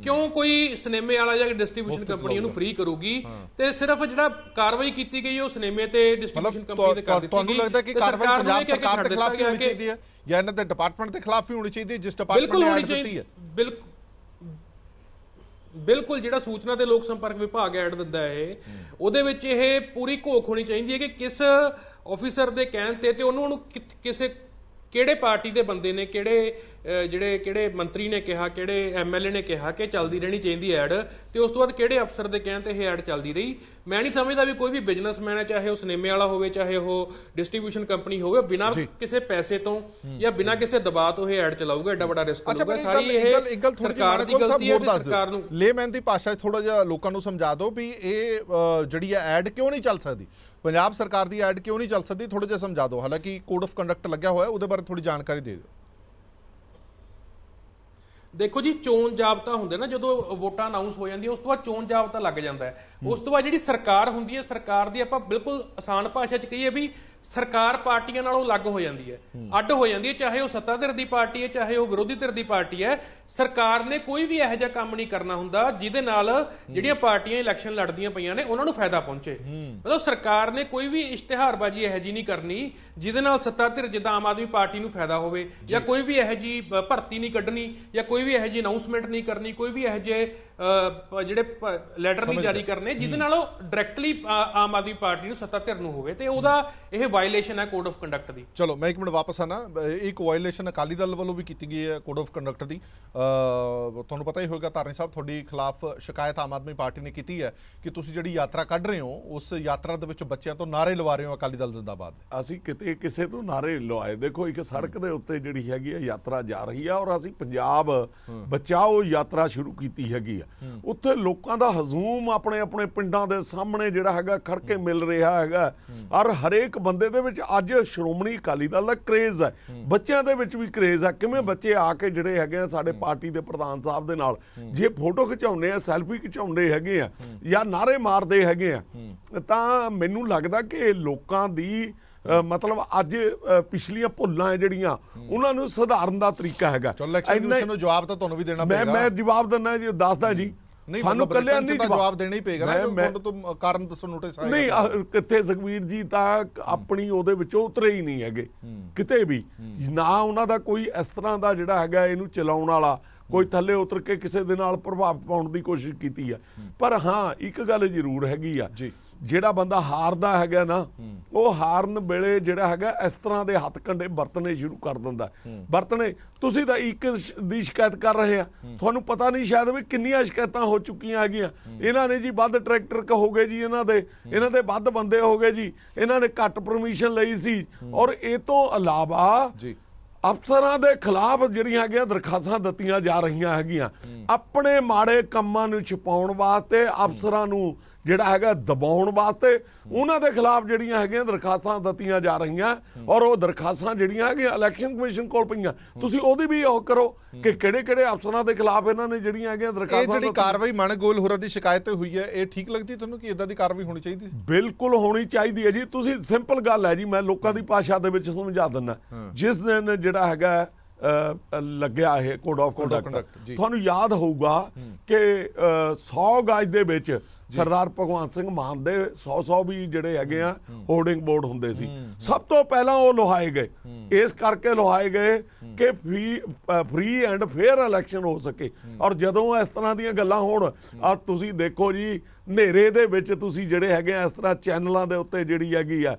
ਕਿਉਂ ਕੋਈ ਸਿਨੇਮੇ ਵਾਲਾ ਜਾਂ ਡਿਸਟ੍ਰੀਬਿਊਸ਼ਨ ਕੰਪਨੀ ਉਹਨੂੰ ਫ੍ਰੀ ਕਰੂਗੀ। ਤੇ ਸਿਰਫ ਜਿਹੜਾ ਕਾਰਵਾਈ ਕੀਤੀ ਗਈ ਉਹ ਸਿਨੇਮੇ ਤੇ ਡਿਸਟ੍ਰੀਬਿਊਸ਼ਨ ਕੰਪਨੀ ਤੇ ਕਰ ਦਿੱਤੀ ਤੁਹਾਨੂੰ ਲੱਗਦਾ ਕਿ ਕਾਰਵਾਈ ਪੰਜਾਬ ਸਰਕਾਰ ਦੇ ਖਿਲਾਫ ਹੋਣੀ ਚਾਹੀਦੀ ਹੈ ਜਾਂ ਇਹਨਾਂ ਦੇ ਡਿਪਾਰਟਮੈਂਟ ਦੇ ਖਿਲਾਫ ਹੀ ਹੋਣੀ ਚਾਹੀਦੀ ਹੈ ਜਿਸ ਡਿਪਾਰਟਮੈਂਟ ਨੇ ਐਡ ਦਿੱਤੀ ਹੈ? ਬਿਲਕੁਲ ਬਿਲਕੁਲ ਜਿਹੜਾ ਸੂਚਨਾ ਤੇ ਲੋਕ ਸੰਪਰਕ ਵਿਭਾਗ ਐਡ ਦਿੰਦਾ ਹੈ ਇਹ ਉਹਦੇ ਵਿੱਚ ਇਹ ਪੂਰੀ ਘੋਖ ਹੋਣੀ ਚਾਹੀਦੀ ਹੈ ਕਿ ਕਿਸ ਆਫੀਸਰ ਦੇ ਕਹਿਣ ਤੇ ਤੇ ਉਹਨੂੰ ਉਹਨੂੰ ਕਿਸੇ ਕਿਹੜੇ ਪਾਰਟੀ ਦੇ ਬੰਦੇ ਨੇ ਕਿਹੜੇ ਜਿਹੜੇ ਕਿਹੜੇ ਮੰਤਰੀ ਨੇ ਕਿਹਾ ਕਿਹੜੇ ਐਮਐਲਏ ਨੇ ਕਿਹਾ ਕਿ ਚੱਲਦੀ ਰਹਿਣੀ ਚਾਹੀਦੀ ਐਡ ਤੇ ਉਸ ਤੋਂ ਬਾਅਦ ਕਿਹੜੇ ਅਫਸਰ ਦੇ ਕਹਿਣ ਤੇ ਇਹ ਐਡ ਚੱਲਦੀ ਰਹੀ। ਮੈਂ ਨਹੀਂ ਸਮਝਦਾ ਵੀ ਕੋਈ ਵੀ ਬਿਜ਼ਨਸਮੈਨ ਹੈ ਚਾਹੇ ਉਹ ਸਿਨੇਮੇ ਵਾਲਾ ਹੋਵੇ ਚਾਹੇ ਉਹ ਡਿਸਟ੍ਰੀਬਿਊਸ਼ਨ ਕੰਪਨੀ ਹੋਵੇ ਬਿਨਾਂ ਕਿਸੇ ਪੈਸੇ ਤੋਂ ਜਾਂ ਬਿਨਾਂ ਕਿਸੇ ਦਬਾਅ ਤੋਂ ਇਹ ਐਡ ਚਲਾਊਗਾ ਐਡਾ ਵੱਡਾ ਰਿਸਕ ਲਊਗਾ। ਸਾਰੀ ਇਹ ਸਰਕਾਰ ਦੀ ਗਲਤੀ ਹੈ ਹੋਰ ਤੇ ਦੱਸ ਸਰਕਾਰ ਦਿਓ ਨੂੰ ਲੇਮੈਨ ਦੀ ਭਾਸ਼ਾ 'ਚ ਥੋੜਾ ਜਿਹਾ ਲੋਕਾਂ ਨੂੰ ਸਮਝਾ ਦਿਓ ਵੀ ਇਹ ਜਿਹੜੀ ਹੈ ਐਡ ਕਿਉਂ ਨਹੀਂ ਚੱਲ ਸਕਦੀ? ਪੰਜਾਬ ਸਰਕਾਰ ਦੀ ਐਡ ਕਿਉਂ ਨਹੀਂ ਚੱਲ ਸਕਦੀ? ਥੋੜਾ ਜਿਹਾ ਸਮਝਾ ਦਿਓ। ਹਾਲਾਂਕਿ ਕੋਡ ਆਫ ਕੰਡਕਟ ਲੱਗਿਆ ਹੋਇਆ ਉਹਦੇ ਬਾਰੇ ਥੋੜੀ ਜਾਣਕਾਰੀ ਦੇ ਦਿਓ। ਦੇਖੋ ਜੀ, ਚੋਣ ਜਾਬਤਾ ਹੁੰਦਾ ਨਾ, ਜਦੋਂ ਵੋਟਾਂ ਅਨਾਉਂਸ ਹੋ ਜਾਂਦੀਆਂ, ਉਸ ਤੋਂ ਬਾਅਦ ਚੋਣ ਜਾਬਤਾ ਲੱਗ ਜਾਂਦਾ ਹੈ। ਉਸ ਤੋਂ ਬਾਅਦ ਜਿਹੜੀ ਸਰਕਾਰ ਹੁੰਦੀ ਹੈ, ਸਰਕਾਰ ਦੀ ਆਪਾਂ ਬਿਲਕੁਲ ਆਸਾਨ ਭਾਸ਼ਾ 'ਚ ਕਹੀਏ ਵੀ ਸਰਕਾਰ ਪਾਰਟੀਆਂ ਨਾਲੋਂ ਅਲੱਗ ਹੋ ਜਾਂਦੀ ਹੈ ਅੱਡ ਹੋ ਜਾਂਦੀ ਹੈ ਚਾਹੇ ਉਹ ਸੱਤਾ ਧਿਰ ਦੀ ਪਾਰਟੀ ਹੈ ਚਾਹੇ ਉਹ ਵਿਰੋਧੀ ਧਿਰ ਦੀ ਪਾਰਟੀ ਹੈ ਸਰਕਾਰ ਨੇ ਕੋਈ ਵੀ ਇਹੋ ਜਿਹਾ ਕੰਮ ਨਹੀਂ ਕਰਨਾ ਹੁੰਦਾ ਜਿਹਦੇ ਨਾਲ ਜਿਹੜੀਆਂ ਪਾਰਟੀਆਂ ਇਲੈਕਸ਼ਨ ਲੜਦੀਆਂ ਪਈਆਂ ਨੇ ਉਹਨਾਂ ਨੂੰ ਫਾਇਦਾ ਪਹੁੰਚੇ। ਮਤਲਬ ਸਰਕਾਰ ਨੇ ਕੋਈ ਵੀ ਇਸ਼ਤਿਹਾਰਬਾਜ਼ੀ ਇਹੋ ਜਿਹੀ ਨਹੀਂ ਕਰਨੀ ਜਿਹਦੇ ਨਾਲ ਸੱਤਾ ਧਿਰ ਜਿੱਦਾਂ ਆਮ ਆਦਮੀ ਪਾਰਟੀ ਨੂੰ ਫਾਇਦਾ ਹੋਵੇ ਜਾਂ ਕੋਈ ਵੀ ਇਹੋ ਭ- ਭਰਤੀ ਨਹੀਂ ਕੱਢਣੀ ਜਾਂ ਕੋਈ ਵੀ ਇਹੋ ਜਿਹੀ ਅਨਾਉਂਸਮੈਂਟ ਨਹੀਂ ਕਰਨੀ ਕੋਈ ਵੀ ਇਹੋ ਪ- ਜਿਹੜੇ ਲੈਟਰ ਨਹੀਂ ਜਾਰੀ ਕਰਨੇ ਜਿਹਦੇ ਨਾਲ ਉਹ ਡਾਇਰੈਕਟਲੀ ਆਮ ਆਦਮੀ ਪਾਰਟੀ ਨੂੰ ਸੱਤਾ ਧਿਰ ਨੂੰ ਹੋਵੇ ਤੇ ਉਹਦਾ ਇਹ ਵਾਇਲੇਸ਼ਨ ਹੈ ਕੋਡ ਆਫ ਕੰਡਕਟ ਦੀ। ਚਲੋ ਮੈਂ ਇੱਕ ਮਿੰਟ ਵਾਪਸ ਆਣਾ ਇੱਕ ਵਾਇਲੇਸ਼ਨ ਅਕਾਲੀ ਦਲ ਵੱਲੋਂ ਵੀ ਕੀਤੀ ਗਈ ਹੈ ਕੋਡ ਆਫ ਕੰਡਕਟ ਦੀ। ਤੁਹਾਨੂੰ ਪਤਾ ਹੀ ਹੋਵੇਗਾ ਧਾਰਨੀ ਸਾਹਿਬ ਤੁਹਾਡੀ ਖਿਲਾਫ ਸ਼ਿਕਾਇਤ ਆਮ ਆਦਮੀ ਪਾਰਟੀ ਨੇ ਕੀਤੀ ਹੈ ਕਿ ਤੁਸੀਂ ਜਿਹੜੀ ਯਾਤਰਾ ਕੱਢ ਰਹੇ ਹੋ ਉਸ ਯਾਤਰਾ ਦੇ ਵਿੱਚ ਬੱਚਿਆਂ ਤੋਂ ਨਾਰੇ ਲਵਾ ਰਹੇ ਹੋ ਅਕਾਲੀ ਦਲ ਜ਼ਿੰਦਾਬਾਦ। ਅਸੀਂ ਕਿਤੇ ਕਿਸੇ ਤੋਂ ਨਾਰੇ ਲਵਾਏ। ਦੇਖੋ ਇੱਕ ਸੜਕ ਦੇ ਉੱਤੇ ਜਿਹੜੀ ਹੈਗੀ ਹੈ ਯਾਤਰਾ ਜਾ ਰਹੀ ਆ ਔਰ ਅਸੀਂ ਪੰਜਾਬ ਬਚਾਓ ਯਾਤਰਾ ਸ਼ੁਰੂ ਕੀਤੀ ਹੈਗੀ ਆ ਉੱਥੇ ਲੋਕਾਂ ਦਾ ਹਜ਼ੂਮ ਆਪਣੇ ਆਪਣੇ ਪਿੰਡਾਂ ਦੇ ਸਾਹਮਣੇ ਜਿਹੜਾ ਹੈਗਾ ਖੜ ਕੇ ਮਿਲ ਰਿਹਾ ਹੈਗਾ। ਔਰ ਹਰੇਕ ਬੰਦੇ ਦੇ ਵਿੱਚ ਅੱਜ ਸ਼੍ਰੋਮਣੀ ਅਕਾਲੀ ਦਲ ਦਾ ਕ੍ਰੇਜ਼ ਹੈ। ਬੱਚਿਆਂ ਦੇ ਵਿੱਚ ਵੀ ਕ੍ਰੇਜ਼ ਹੈ। ਕਿਵੇਂ ਬੱਚੇ ਆ ਕੇ ਜਿਹੜੇ ਹੈਗੇ ਆ ਸਾਡੇ ਪਾਰਟੀ ਦੇ ਪ੍ਰਧਾਨ ਸਾਹਿਬ ਦੇ ਨਾਲ ਜੇ ਫੋਟੋ ਖਿਚਾਉਂਦੇ ਆ ਸੈਲਫੀ ਖਿਚਾਉਂਦੇ ਹੈਗੇ ਆ ਜਾਂ ਨਾਰੇ ਮਾਰਦੇ ਹੈਗੇ ਆ ਤਾਂ ਮੈਨੂੰ ਲੱਗਦਾ ਕਿ ਲੋਕਾਂ ਦੀ ਮਤਲਬ ਅੱਜ ਪਿਛਲੀਆਂ ਭੁੱਲਾਂ ਜਿਹੜੀਆਂ ਉਹਨਾਂ ਨੂੰ ਸੁਧਾਰਨ ਦਾ ਤਰੀਕਾ ਹੈਗਾ। ਚਲੋ ਨੂੰ ਜਵਾਬ ਤਾਂ ਤੁਹਾਨੂੰ ਵੀ ਦੇਣਾ ਮੈਂ ਪਏਗਾ। ਮੈਂ ਜਵਾਬ ਦਿੰਦਾ ਜੀ ਦੱਸਦਾ ਜੀ। ਸਾਨੂੰ ਕੱਲਿਆਂ ਨਹੀਂ ਜਵਾਬ ਦੇਣਾ ਹੀ ਪਏਗਾ ਨਾ ਤੁਹਾਨੂੰ ਤੋਂ ਕਾਰਨ ਦੱਸੋ ਨੋਟਿਸ ਆਏਗਾ ਨਹੀਂ ਕਿੱਥੇ ਸੁਖਵੀਰ ਜੀ ਤਾਂ ਆਪਣੀ ਉਹਦੇ ਵਿੱਚੋਂ ਉਤਰੇ ਹੀ ਨਹੀਂ ਹੈਗੇ। ਕਿਤੇ ਵੀ। ਨਾ ਉਹਨਾਂ ਦਾ ਕੋਈ ਇਸ ਤਰ੍ਹਾਂ ਦਾ ਜਿਹੜਾ ਹੈਗਾ ਇਹਨੂੰ ਚਲਾਉਣ ਵਾਲਾ ਕੋਈ ਥੱਲੇ ਉਤਰ ਕੇ ਕਿਸੇ ਦੇ ਨਾਲ ਪ੍ਰਭਾਵ ਪਾਉਣ ਦੀ ਕੋਸ਼ਿਸ਼ ਕੀਤੀ ਹੈ। ਪਰ ਹਾਂ ਇੱਕ ਗੱਲ ਜ਼ਰੂਰ ਹੈਗੀ ਆ। ਜੀ। ਜਿਹੜਾ ਬੰਦਾ ਹਾਰਦਾ ਹੈਗਾ ਨਾ ਉਹ ਹਾਰਨ ਵੇਲੇ ਜਿਹੜਾ ਹੈਗਾ ਇਸ ਤਰ੍ਹਾਂ ਦੇ ਹੱਥ ਕੰਡੇ ਵਰਤਣੇ ਸ਼ੁਰੂ ਕਰ ਦਿੰਦਾ। ਵਰਤਣੇ ਤੁਸੀਂ ਤਾਂ ਇੱਕ ਦੀ ਸ਼ਿਕਾਇਤ ਕਰ ਰਹੇ ਆ। ਤੁਹਾਨੂੰ ਪਤਾ ਨਹੀਂ ਸ਼ਾਇਦ ਵੀ ਕਿੰਨੀਆਂ ਸ਼ਿਕਾਇਤਾਂ ਹੋ ਚੁੱਕੀਆਂ ਹੈਗੀਆਂ। ਇਹਨਾਂ ਨੇ ਜੀ ਵੱਧ ਟਰੈਕਟਰ ਕਹੋਗੇ ਜੀ ਇਹਨਾਂ ਦੇ। ਇਹਨਾਂ ਦੇ ਵੱਧ ਬੰਦੇ ਹੋਗੇ ਜੀ। ਇਹਨਾਂ ਨੇ ਘੱਟ ਪਰਮਿਸ਼ਨ ਲਈ ਸੀ। ਔਰ ਇਹ ਤੋਂ ਇਲਾਵਾ ਜੀ। ਅਫਸਰਾਂ ਦੇ ਖਿਲਾਫ ਜਿਹੜੀਆਂ ਹੈਗੀਆਂ ਦਰਖਾਸਤਾਂ ਦਿੱਤੀਆਂ ਜਾ ਰਹੀਆਂ ਹੈਗੀਆਂ। ਆਪਣੇ ਮਾੜੇ ਕੰਮਾਂ ਨੂੰ ਛੁਪਾਉਣ ਵਾਸਤੇ ਅਫਸਰਾਂ ਨੂੰ ਜਿਹੜਾ ਹੈਗਾ ਦਬਾਉਣ ਵਾਸਤੇ ਉਹਨਾਂ ਦੇ ਖਿਲਾਫ ਜਿਹੜੀਆਂ ਹੈਗੀਆਂ ਦਰਖਾਸਤਾਂ ਦਿੱਤੀਆਂ ਜਾ ਰਹੀਆਂ ਔਰ ਉਹ ਦਰਖਾਸਤਾਂ ਜਿਹੜੀਆਂ ਹੈਗੀਆਂ ਇਲੈਕਸ਼ਨ ਕਮਿਸ਼ਨ ਕੋਲ ਪਈਆਂ। ਤੁਸੀਂ ਉਹਦੀ ਵੀ ਉਹ ਕਰੋ ਕਿ ਕਿਹੜੇ ਕਿਹੜੇ ਅਫਸਰਾਂ ਦੇ ਖਿਲਾਫ ਇਹਨਾਂ ਨੇ ਜਿਹੜੀਆਂ ਹੈਗੀਆਂ ਇਹ ਦਰਖਾਸਤਾਂ ਜਿਹੜੀ ਦਿੱਤੀਆਂ। ਕਾਰਵਾਈ ਮਨ ਗੋਲ ਹੋਰਾਂ ਦੀ ਸ਼ਿਕਾਇਤ ਹੋਈ ਹੈ ਇਹ ਠੀਕ ਲੱਗਦੀ ਤੁਹਾਨੂੰ ਕਿ ਇਦਾਂ ਦੀ ਕਾਰਵਾਈ ਹੋਣੀ ਚਾਹੀਦੀ ਸੀ? ਬਿਲਕੁਲ ਹੋਣੀ ਚਾਹੀਦੀ ਹੈ ਜੀ। ਤੁਸੀਂ ਸਿੰਪਲ ਗੱਲ ਹੈ ਜੀ ਮੈਂ ਲੋਕਾਂ ਦੀ ਭਾਸ਼ਾ ਦੇ ਵਿੱਚ ਸਮਝਾ ਦਿੰਦਾ। ਜਿਸ ਦਿਨ ਜਿਹੜਾ ਹੈਗਾ ਲੱਗਿਆ ਇਹ ਕੋਡ ਆਫ ਕੰਡਕਟ। ਤੁਹਾਨੂੰ ਯਾਦ ਹੋਊਗਾ ਕਿ 100 ਗਾਜ ਦੇ ਵਿੱਚ ਸਰਦਾਰ ਭਗਵੰਤ ਸਿੰਘ ਮਾਨ ਦੇ 100 100 ਵੀ ਜਿਹੜੇ ਹੈਗੇ ਆ ਹੋਰਡਿੰਗ ਬੋਰਡ ਹੁੰਦੇ ਸੀ। ਸਭ ਤੋਂ ਪਹਿਲਾਂ ਉਹ ਲੋਹਾਏ ਗਏ। ਇਸ ਕਰਕੇ ਲੋਹਾਏ ਗਏ ਕਿ free free and fair election ਹੋ ਸਕੇ। ਔਰ ਜਦੋਂ ਇਸ ਤਰ੍ਹਾਂ ਦੀਆਂ ਗੱਲਾਂ ਹੋਣ ਆ ਤੁਸੀਂ ਦੇਖੋ ਜੀ ਹਨੇਰੇ ਦੇ ਵਿੱਚ ਤੁਸੀਂ ਜਿਹੜੇ ਹੈਗੇ ਆ ਇਸ ਤਰ੍ਹਾਂ ਚੈਨਲਾਂ ਦੇ ਉੱਤੇ ਜਿਹੜੀ ਹੈਗੀ ਆ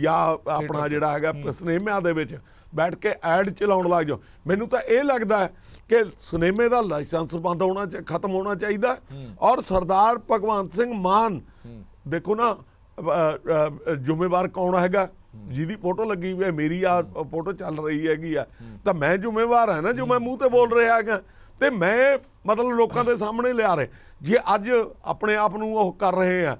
ਜਾਂ ਆਪਣਾ ਜਿਹੜਾ ਹੈਗਾ ਸਿਨੇਮਿਆਂ ਦੇ ਵਿੱਚ ਬੈਠ ਕੇ ਐਡ ਚਲਾਉਣ ਲੱਗ ਜਾਓ। ਮੈਨੂੰ ਤਾਂ ਇਹ ਲੱਗਦਾ ਹੈ ਕਿ ਸਿਨੇਮੇ ਦਾ ਲਾਇਸੈਂਸ ਬੰਦ ਹੋਣਾ ਚਾ- ਖਤਮ ਹੋਣਾ ਚਾਹੀਦਾ ਔਰ ਸਰਦਾਰ ਭਗਵੰਤ ਸਿੰਘ ਮਾਨ ਦੇਖੋ ਨਾ ਜ਼ਿੰਮੇਵਾਰ ਕੌਣ ਹੈਗਾ? ਜਿਹਦੀ ਫੋਟੋ ਲੱਗੀ ਹੋਈ ਹੈ ਮੇਰੀ ਆ ਫੋਟੋ ਚੱਲ ਰਹੀ ਹੈਗੀ ਆ। ਤਾਂ ਮੈਂ ਜ਼ਿੰਮੇਵਾਰ ਹਾਂ ਨਾ ਜੋ ਮੈਂ ਮੂੰਹ ਤੇ ਬੋਲ ਰਿਹਾ ਹੈਗਾ। ਤੇ ਮੈਂ ਮਤਲਬ ਲੋਕਾਂ ਦੇ ਸਾਹਮਣੇ ਲਿਆ ਰਹੇ। ਜੇ ਅੱਜ ਆਪਣੇ ਆਪ ਨੂੰ ਉਹ ਕਰ ਰਹੇ ਆ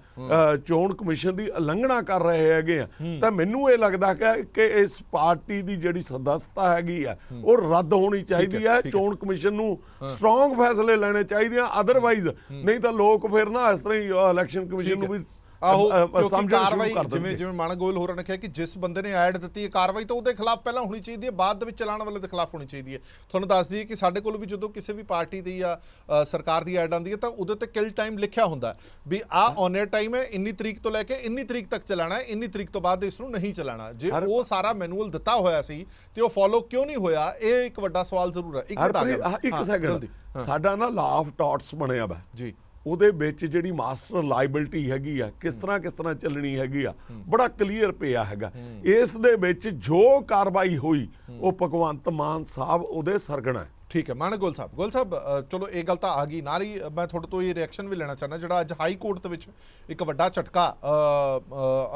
ਚੋਣ ਕਮਿਸ਼ਨ ਦੀ ਉਲੰਘਣਾ ਕਰ ਰਹੇ ਹੈਗੇ ਆ ਤਾਂ ਮੈਨੂੰ ਇਹ ਲੱਗਦਾ ਕਿ ਕਿ ਇਸ ਪਾਰਟੀ ਦੀ ਜਿਹੜੀ ਸਦਸਤਾ ਹੈਗੀ ਆ ਉਹ ਰੱਦ ਹੋਣੀ ਚਾਹੀਦੀ ਹੈ। ਚੋਣ ਕਮਿਸ਼ਨ ਨੂੰ ਸਟਰੋਂਗ ਫੈਸਲੇ ਲੈਣੇ ਚਾਹੀਦੇ ਆ। ਅਦਰਵਾਈਜ਼ ਨਹੀਂ ਤਾਂ ਲੋਕ ਫਿਰ ਨਾ ਇਸ ਤਰ੍ਹਾਂ ਹੀ ਇਲੈਕਸ਼ਨ ਕਮਿਸ਼ਨ ਨੂੰ ਵੀ ਆਹੋ ਕਿਉਂਕਿ ਕਾਰਵਾਈ ਕਰ ਜਿਵੇਂ ਜਿਵੇਂ ਮਾਨਕ ਗੋਇਲ ਹੋਰਾਂ ਨੇ ਕਿਹਾ ਕਿ ਜਿਸ ਬੰਦੇ ਨੇ ਐਡ ਦਿੱਤੀ ਹੈ ਕਾਰਵਾਈ ਤਾਂ ਉਹਦੇ ਖਿਲਾਫ ਪਹਿਲਾਂ ਹੋਣੀ ਚਾਹੀਦੀ ਹੈ ਬਾਅਦ ਦੇ ਵਿੱਚ ਚਲਾਉਣ ਵਾਲੇ ਦੇ ਖਿਲਾਫ ਹੋਣੀ ਚਾਹੀਦੀ ਹੈ। ਤੁਹਾਨੂੰ ਦੱਸ ਦਈਏ ਕਿ ਸਾਡੇ ਕੋਲ ਵੀ ਜਦੋਂ ਕਿਸੇ ਵੀ ਪਾਰਟੀ ਦੀ ਜਾਂ ਸਰਕਾਰ ਦੀ ਐਡ ਆਉਂਦੀ ਹੈ ਤਾਂ ਉਹਦੇ ਤੇ ਕਿਲ ਟਾਈਮ ਲਿਖਿਆ ਹੁੰਦਾ ਵੀ ਆ ਔਨ 에ਅਰ ਟਾਈਮ ਹੈ ਇੰਨੀ ਤਰੀਕ ਤੋਂ ਲੈ ਕੇ ਇੰਨੀ ਤਰੀਕ ਤੱਕ ਚਲਾਣਾ ਹੈ ਇੰਨੀ ਤਰੀਕ ਤੋਂ ਬਾਅਦ ਇਸ ਨੂੰ ਨਹੀਂ ਚਲਾਣਾ ਜੇ ਉਹ ਸਾਰਾ ਮੈਨੂਅਲ ਦਿੱਤਾ ਹੋਇਆ ਸੀ ਤੇ ਉਹ ਫੋਲੋ ਕਿਉਂ ਨਹੀਂ ਹੋਇਆ ਇਹ ਇੱਕ ਵੱਡਾ ਸਵਾਲ ਜ਼ਰੂਰ ਹੈ। ਇੱਕ ਮਿੰਟ ਆ ਹਰਪ੍ਰੀਤ ਗਿਆ। ਆਹ ਇੱਕ ਹਾਂ, ਸੈਕਿੰਡ। ਸਾਡਾ ਨਾ ਲਾ ਆਫ ਟਾਟਸ ਬਣਿਆ ਵਾ। ਜੀ। ਉਹਦੇ ਵਿੱਚ ਜਿਹੜੀ ਮਾਸਟਰ ਲਾਇਬਿਲਟੀ ਹੈਗੀ ਆ ਕਿਸ ਤਰ੍ਹਾਂ ਕਿਸ ਤਰ੍ਹਾਂ ਚੱਲਣੀ ਹੈਗੀ ਆ ਬੜਾ ਕਲੀਅਰ ਪਿਆ ਹੈਗਾ। ਇਸ ਦੇ ਵਿੱਚ ਜੋ ਕਾਰਵਾਈ ਹੋਈ ਉਹ ਭਗਵੰਤ ਮਾਨ ਸਾਹਿਬ ਉਹਦੇ ਸਰਗਣਾ ਠੀਕ ਹੈ ਮਾਨਕ ਗੋਲ ਸਾਹਿਬ ਗੋਲ ਸਾਹਿਬ ਚਲੋ ਇਹ ਗੱਲ ਤਾਂ ਆ ਗਈ। ਨਾਲ ਹੀ ਮੈਂ ਤੁਹਾਡੇ ਤੋਂ ਇਹ ਰਿਐਕਸ਼ਨ ਵੀ ਲੈਣਾ ਚਾਹੁੰਦਾ ਜਿਹੜਾ ਅੱਜ ਹਾਈ ਕੋਰਟ ਦੇ ਵਿੱਚ ਇੱਕ ਵੱਡਾ ਝਟਕਾ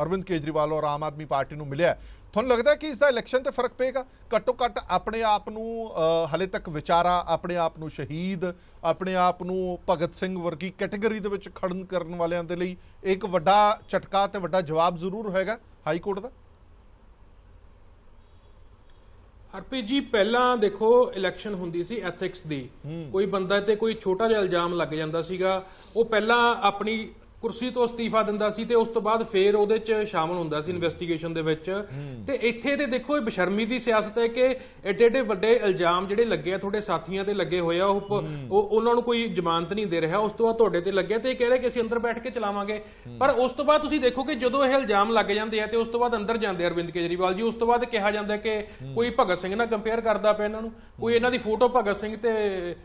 ਅਰਵਿੰਦ ਕੇਜਰੀਵਾਲ ਔਰ ਆਮ ਆਦਮੀ ਪਾਰਟੀ ਨੂੰ ਮਿਲਿਆ। ਤੁਹਾਨੂੰ ਲੱਗਦਾ ਕਿ ਇਸ ਦਾ ਇਲੈਕਸ਼ਨ ਤੇ ਫ਼ਰਕ ਪਏਗਾ? ਘੱਟੋ ਘੱਟ ਆਪਣੇ ਆਪ ਨੂੰ ਹਲੇ ਤੱਕ ਵਿਚਾਰਾ ਆਪਣੇ ਆਪ ਨੂੰ ਸ਼ਹੀਦ ਆਪਣੇ ਆਪ ਨੂੰ ਭਗਤ ਸਿੰਘ ਵਰਗੀ ਕੈਟਾਗਰੀ ਦੇ ਵਿੱਚ ਖੜਨ ਕਰਨ ਵਾਲਿਆਂ ਦੇ ਲਈ ਇੱਕ ਵੱਡਾ ਝਟਕਾ ਤੇ ਵੱਡਾ ਜਵਾਬ ਜ਼ਰੂਰ ਹੋਏਗਾ ਹਾਈ ਕੋਰਟ ਦਾ? ਹਰਪ੍ਰੀਤ ਜੀ ਪਹਿਲਾਂ ਦੇਖੋ ਇਲੈਕਸ਼ਨ ਹੁੰਦੀ ਸੀ ਐਥਿਕਸ ਦੀ। ਕੋਈ ਬੰਦਾ ਤੇ ਕੋਈ ਛੋਟਾ ਜਿਹਾ ਇਲਜ਼ਾਮ ਲੱਗ ਜਾਂਦਾ ਸੀਗਾ। ਉਹ ਪਹਿਲਾਂ ਆਪਣੀ ਕੁਰਸੀ ਤੋਂ ਅਸਤੀਫਾ ਦਿੰਦਾ ਸੀ ਤੇ ਉਸ ਤੋਂ ਬਾਅਦ ਫੇਰ ਉਹਦੇ 'ਚ ਸ਼ਾਮਲ ਹੁੰਦਾ ਸੀ ਇਨਵੈਸਟੀਗੇਸ਼ਨ ਦੇ ਵਿੱਚ। ਤੇ ਇੱਥੇ ਤੇ ਦੇਖੋ ਇਹ ਬਸ਼ਰਮੀ ਦੀ ਸਿਆਸਤ ਹੈ ਕਿ ਏਡੇ ਏਡੇ ਵੱਡੇ ਇਲਜ਼ਾਮ ਜਿਹੜੇ ਲੱਗੇ ਆ ਤੁਹਾਡੇ ਸਾਥੀਆਂ ਤੇ ਲੱਗੇ ਹੋਏ ਆ ਉਹ ਉਹਨਾਂ ਨੂੰ ਕੋਈ ਜ਼ਮਾਨਤ ਨਹੀਂ ਦੇ ਰਿਹਾ। ਉਸ ਤੋਂ ਬਾਅਦ ਤੁਹਾਡੇ ਤੇ ਲੱਗਿਆ ਤੇ ਇਹ ਕਹਿ ਰਹੇ ਕਿ ਅਸੀਂ ਅੰਦਰ ਬੈਠ ਕੇ ਚਲਾਵਾਂਗੇ। ਪਰ ਉਸ ਤੋਂ ਬਾਅਦ ਤੁਸੀਂ ਦੇਖੋ ਕਿ ਜਦੋਂ ਇਹ ਇਲਜ਼ਾਮ ਲੱਗ ਜਾਂਦੇ ਆ ਤੇ ਉਸ ਤੋਂ ਬਾਅਦ ਅੰਦਰ ਜਾਂਦੇ ਆ ਅਰਵਿੰਦ ਕੇਜਰੀਵਾਲ ਜੀ ਉਸ ਤੋਂ ਬਾਅਦ ਕਿਹਾ ਜਾਂਦਾ ਕਿ ਕੋਈ ਭਗਤ ਸਿੰਘ ਨਾਲ ਕੰਪੇਅਰ ਕਰਦਾ ਪਿਆ ਇਹਨਾਂ ਨੂੰ। ਕੋਈ ਇਹਨਾਂ ਦੀ ਫੋਟੋ ਭਗਤ ਸਿੰਘ ਤੇ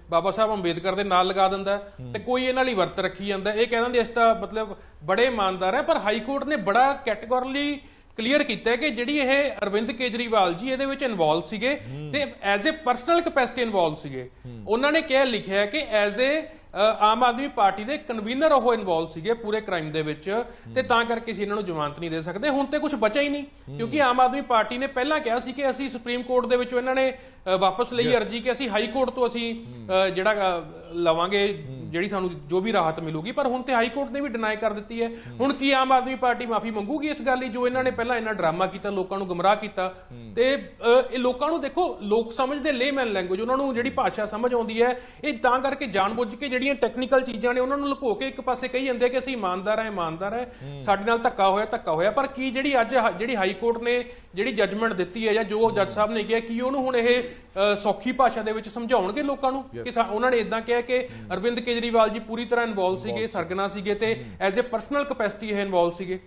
ਬਾਬਾ ਸਾਹਿਬ ਅੰਬੇਦਕਰ ਦੇ ਨਾਲ ਲਗਾ ਦਿੰਦਾ। ਤੇ ਕੋਈ ਇਹਨਾਂ ਲਈ ਵਰਤ ਰੱਖੀ ਜਾਂਦਾ। ਇਹ ਕਹਿ ਦਿੰਦੇ ਇਸ ਤਾਂ ਮਤਲਬ ਬੜੇ ਇਮਾਨਦਾਰ ਹੈ ਪਰ ਹਾਈ ਕੋਰਟ ਨੇ ਬੜਾ ਕੈਟੇਗੋਰਲੀ ਕਲੀਅਰ ਕੀਤਾ ਹੈ ਕਿ ਜਿਹੜੀ ਇਹ ਅਰਵਿੰਦ ਕੇਜਰੀਵਾਲ ਜੀ ਇਹਦੇ ਵਿੱਚ ਇਨਵੋਲਵ ਸੀਗੇ ਤੇ as a personal capacity involve ਸੀਗੇ। ਉਹਨਾਂ ਨੇ ਕਿਹਾ ਲਿਖਿਆ ਕਿ as a Aam Aadmi party ਦੇ ਕਨਵੀਨਰ ਉਹ ਇਨਵੋਲਵ ਸੀਗੇ ਪੂਰੇ ਕ੍ਰਾਈਮ ਦੇ ਵਿੱਚ ਤੇ ਤਾਂ ਕਰਕੇ ਅਸੀਂ ਇਹਨਾਂ ਨੂੰ ਜ਼ਮਾਨਤ ਨਹੀਂ ਦੇ ਸਕਦੇ। ਹੁਣ ਤੇ ਕੁਝ ਬਚਿਆ ਹੀ ਨਹੀਂ ਕਿਉਂਕਿ ਆਮ ਆਦਮੀ ਪਾਰਟੀ ਨੇ ਪਹਿਲਾਂ ਕਿਹਾ ਸੀ ਕਿ ਅਸੀਂ ਸੁਪਰੀਮ ਕੋਰਟ ਦੇ ਵਿੱਚੋਂ ਇਹਨਾਂ ਨੇ ਵਾਪਸ ਲਈ ਅਰਜੀ ਕਿ ਅਸੀਂ ਹਾਈ ਕੋਰਟ ਤੋਂ ਅਸੀਂ ਜਿਹੜਾ ਲਵਾਂਗੇ ਜਿਹੜੀ ਸਾਨੂੰ ਜੋ ਵੀ ਰਾਹਤ ਮਿਲੂਗੀ। ਪਰ ਹੁਣ ਤੇ ਹਾਈ ਕੋਰਟ ਨੇ ਵੀ ਡਿਨਾਈ ਕਰ ਦਿੱਤੀ ਹੈ। ਹੁਣ ਕੀ ਆਮ ਆਦਮੀ ਪਾਰਟੀ ਮਾਫੀ ਮੰਗੂਗੀ ਇਸ ਗੱਲ ਲਈ? ਜੋ ਇਹਨਾਂ ਨੇ ਪਹਿਲਾਂ ਇਹਨਾਂ ਡਰਾਮਾ ਕੀਤਾ ਲੋਕਾਂ ਨੂੰ ਗੁੰਮਰਾਹ ਕੀਤਾ ਤੇ ਇਹ ਲੋਕਾਂ ਨੂੰ ਦੇਖੋ ਲੋਕ ਸਮਝਦੇ ਲੇਮੈਨ ਲੈਂਗੁਏਜ ਉਹਨਾਂ ਨੂੰ ਜਿਹੜੀ ਭਾਸ਼ਾ ਸਮਝ ਆਉਂਦੀ ਹੈ ਇਹ ਤਾਂ ਕਰਕੇ ਜਾਣਬੁੱਝ ਕੇ ਜਿਹੜੀਆਂ ਟੈਕਨੀਕਲ ਚੀਜ਼ਾਂ ਨੇ ਉਹਨਾਂ ਨੂੰ ਲੁਕੋ ਕੇ ਇੱਕ ਪਾਸੇ ਕਹੀ ਜਾਂਦੇ ਕਿ ਅਸੀਂ ਇਮਾਨਦਾਰ ਹਾਂ ਇਮਾਨਦਾਰ ਹੈ। ਸਾਡੇ ਨਾਲ ਧੱਕਾ ਹੋਇਆ ਧੱਕਾ ਹੋਇਆ। ਪਰ ਕੀ ਜਿਹੜੀ ਅੱਜ ਹ- ਜਿਹੜੀ ਹਾਈ ਕੋਰਟ ਨੇ ਜਿਹੜੀ ਜੱਜਮੈਂਟ ਦਿੱਤੀ ਹੈ ਜਾਂ ਜੋ ਜੱਜ ਸਾਹਿਬ ਨੇ ਕਿਹਾ ਕੀ ਉਹਨੂੰ ਹੁਣ ਇਹ ਅ, ਸੌਖੀ ਭਾਸ਼ਾ ਦੇ ਵਿੱਚ ਸਮਝਾਉਣਗੇ ਲੋਕਾਂ ਨੂੰ? ਕਿ ਸਾ- ਉਹਨਾਂ ਨੇ ਇਦਾਂ ਕਿਹਾ ਕਿ ਅਰਵਿੰਦ ਕੇਜਰੀਵਾਲ ਜੀ ਪੂਰੀ ਤਰ੍ਹਾਂ ਇਨਵੋਲਵ ਸੀਗੇ ਸਰਗਨਾ ਸੀਗੇ ਤੇ ਐਜ਼ ਅ ਪਰਸਨਲ ਕੈਪੈਸਿਟੀ ਇਹ ਇਨਵੋਲਵ ਸੀਗੇ।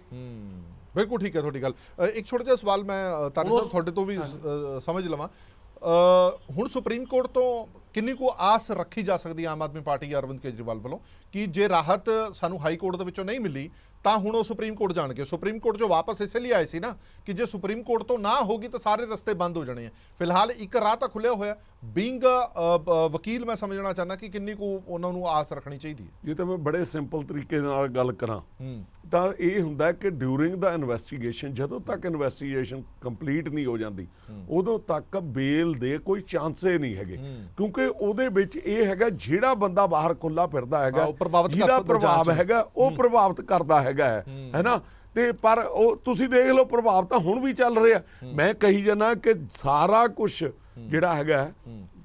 ਬਿਲਕੁਲ ਠੀਕ ਹੈ ਤੁਹਾਡੀ ਗੱਲ। ਅ, ਇੱਕ ਛੋਟਾ ਜਿਹਾ ਸਵਾਲ ਮੈਂ ਅ, ਤਾਰਿਕ ਸਾਹਿਬ ਤੁਹਾਡੇ ਤੋਂ ਵੀ ਅ, ਸਮਝ ਲਵਾਂ। ਅ, ਹੁਣ ਸੁਪਰੀਮ ਕੋਰਟ ਤੋਂ ਕਿੰਨੀ ਕੁ ਆਸ ਰੱਖੀ ਜਾ ਸਕਦੀ ਆਮ ਆਦਮੀ ਪਾਰਟੀ ਜਾਂ ਅਰਵਿੰਦ ਕੇਜਰੀਵਾਲ ਵੱਲੋਂ? ਕਿ ਜੇ ਰਾਹਤ ਸਾਨੂੰ ਹਾਈ ਕੋਰਟ ਦੇ ਵਿੱਚੋਂ ਨਹੀਂ ਮਿਲੀ ਤਾਂ ਹੁਣ ਉਹ ਸੁਪਰੀਮ ਕੋਰਟ ਜਾਣਗੇ। ਸੁਪਰੀਮ ਕੋਰਟ ਜੋ ਵਾਪਸ ਇਸੇ ਲਈ ਆਏ ਸੀ ਨਾ ਕਿ ਜੇ ਸੁਪਰੀਮ ਕੋਰਟ ਤੋਂ ਨਾ ਹੋਗੀ ਤਾਂ ਸਾਰੇ ਰਸਤੇ ਬੰਦ ਹੋ ਜਾਣੇ ਆ। ਫਿਲਹਾਲ ਇੱਕ ਰਾਹ ਤਾਂ ਖੁੱਲਿਆ ਹੋਇਆ। ਬੀਇੰਗ ਵਕੀਲ ਮੈਂ ਸਮਝਣਾ ਚਾਹੁੰਦਾ ਕਿ ਕਿੰਨੀ ਕੁ ਉਹਨਾਂ ਨੂੰ ਆਸ ਰੱਖਣੀ ਚਾਹੀਦੀ ਹੈ। ਜੇ ਤਾਂ ਮੈਂ ਬੜੇ ਸਿੰਪਲ ਤਰੀਕੇ ਨਾਲ ਗੱਲ ਕਰਾਂ ਤਾਂ ਇਹ ਹੁੰਦਾ ਕਿ ਡਿਊਰਿੰਗ ਦਾ ਇਨਵੈਸਟੀਗੇਸ਼ਨ ਜਦੋਂ ਤੱਕ ਇਨਵੈਸਟੀਗੇਸ਼ਨ ਕੰਪਲੀਟ ਨਹੀਂ ਹੋ ਜਾਂਦੀ ਉਦੋਂ ਤੱਕ ਬੇਲ ਦੇ ਕੋਈ ਚਾਂਸੇ ਨਹੀਂ ਹੈਗੇ। ਕਿਉਂਕਿ ਉਹਦੇ ਵਿੱਚ ਇਹ ਹੈਗਾ ਜਿਹੜਾ ਬੰਦਾ ਬਾਹਰ ਖੁੱਲਾ ਫਿਰਦਾ ਹੈਗਾ ਉਹ ਪ੍ਰਭਾਵਿਤ ਜਿਹਦਾ ਪ੍ਰਭਾਵ। ਹੈਗਾ ਉਹ ਪ੍ਰਭਾਵਿਤ ਕਰਦਾ ਹੈਗਾ ਹੈ ਹੈਨਾ? ਤੇ ਪਰ ਉਹ ਤੁਸੀਂ ਦੇਖ ਲਓ ਪ੍ਰਭਾਵ ਤਾਂ ਹੁਣ ਵੀ ਚੱਲ ਰਿਹਾ। ਮੈਂ ਕਹੀ ਜਾਣਾ ਕਿ ਸਾਰਾ ਕੁਝ ਜਿਹੜਾ ਹੈਗਾ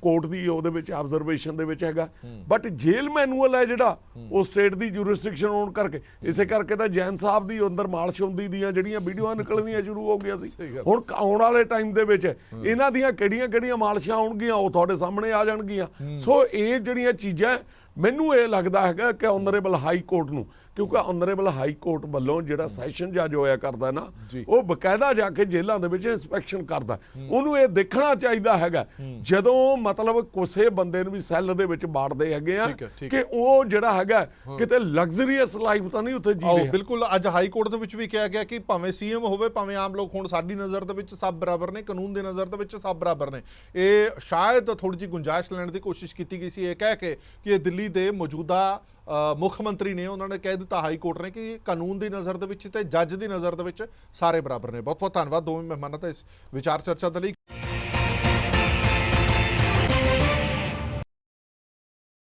ਕੋਰਟ ਦੀ ਉਹਦੇ ਵਿੱਚ ਆਬਜ਼ਰਵੇਸ਼ਨ ਦੇ ਵਿੱਚ ਹੈਗਾ। ਬਟ ਜੇਲ ਮੈਨੂਅਲ ਹੈ ਜਿਹੜਾ ਉਹ ਸਟੇਟ ਦੀ ਜੁਰਿਸਡਿਕਸ਼ਨ ਹੋਣ ਕਰਕੇ। ਇਸੇ ਕਰਕੇ ਤਾਂ ਜੈਨ ਸਾਹਿਬ ਦੀ ਅੰਦਰ ਮਾਲਸ਼ ਹੁੰਦੀ ਦੀਆਂ ਜਿਹੜੀਆਂ ਵੀਡੀਓਆਂ ਨਿਕਲਣੀਆਂ ਸ਼ੁਰੂ ਹੋ ਗਈਆਂ ਸੀ। ਹੁਣ ਆਉਣ ਵਾਲੇ ਟਾਈਮ ਦੇ ਵਿੱਚ ਇਹਨਾਂ ਦੀਆਂ ਕਿਹੜੀਆਂ ਕਿਹੜੀਆਂ ਮਾਲਸ਼ਾਂ ਆਉਣਗੀਆਂ ਉਹ ਤੁਹਾਡੇ ਸਾਹਮਣੇ ਆ ਜਾਣਗੀਆਂ। ਸੋ ਇਹ ਜਿਹੜੀਆਂ ਚੀਜ਼ਾਂ ਮੈਨੂੰ ਇਹ ਲੱਗਦਾ ਹੈਗਾ ਕਿ ਆਨਰੇਬਲ ਹਾਈ ਕੋਰਟ ਨੂੰ ਕਿਉਂਕਿ ਆਨਰੇਬਲ ਹਾਈ ਕੋਰਟ ਵੱਲੋਂ ਜਿਹੜਾ ਸੈਸ਼ਨ ਜੱਜ ਹੋਇਆ ਕਰਦਾ ਨਾ ਜੀ। ਉਹ ਬਕਾਇਦਾ ਜਾ ਕੇ ਜੇਲ੍ਹਾਂ ਦੇ ਵਿੱਚ ਇਨਸਪੈਕਸ਼ਨ ਕਰਦਾ। ਉਹਨੂੰ ਇਹ ਦੇਖਣਾ ਚਾਹੀਦਾ ਹੈਗਾ। ਜਦੋਂ ਮਤਲਬ ਕਿਸੇ ਬੰਦੇ ਨੂੰ ਵੀ ਸੈੱਲ ਦੇ ਵਿੱਚ ਬਾੜਦੇ ਹੈਗੇ ਆ ਕਿ ਉਹ ਜਿਹੜਾ ਹੈਗਾ ਕਿਤੇ ਲਗਜ਼ਰੀਅਸ ਲਾਈਫ ਤਾਂ ਨਹੀਂ ਉੱਥੇ ਜੀ ਰਿਹਾ ਬਿਲਕੁਲ ਅੱਜ ਹਾਈ ਕੋਰਟ ਦੇ ਵਿੱਚ ਵੀ ਕਿਹਾ ਗਿਆ ਕਿ ਭਾਵੇਂ ਸੀਐਮ ਹੋਵੇ ਭਾਵੇਂ ਆਮ ਲੋਕ ਹੋਣ ਸਾਡੀ ਨਜ਼ਰ ਦੇ ਵਿੱਚ ਸਭ ਬਰਾਬਰ ਨੇ ਕਾਨੂੰਨ ਦੇ ਨਜ਼ਰ ਦੇ ਵਿੱਚ ਸਭ ਬਰਾਬਰ ਨੇ। ਇਹ ਸ਼ਾਇਦ ਥੋੜੀ ਜਿਹੀ ਗੁੰਜਾਇਸ਼ ਲੈਣ ਦੀ ਕੋਸ਼ਿਸ਼ ਕੀਤੀ ਗਈ ਸੀ ਇਹ ਕਹਿ ਕੇ ਕਿ ਇਹ ਦਿੱਲੀ ਦੇ ਮੌਜੂਦਾ ਮੁੱਖ ਮੰਤਰੀ ਨੇ ਉਹਨਾਂ ਨੇ ਕਹਿ ਦਿੱਤਾ ਹਾਈ ਕੋਰਟ ਨੇ ਕਿ ਕਾਨੂੰਨ ਦੀ ਨਜ਼ਰ ਦੇ ਵਿੱਚ ਤੇ ਜੱਜ ਦੀ ਨਜ਼ਰ ਦੇ ਵਿੱਚ ਸਾਰੇ ਬਰਾਬਰ ਨੇ। ਬਹੁਤ ਬਹੁਤ ਧੰਨਵਾਦ ਦੋਵੇਂ ਮਹਿਮਾਨਾਂ ਦਾ ਇਸ ਵਿਚਾਰ ਚਰਚਾ ਦੇ ਲਈ।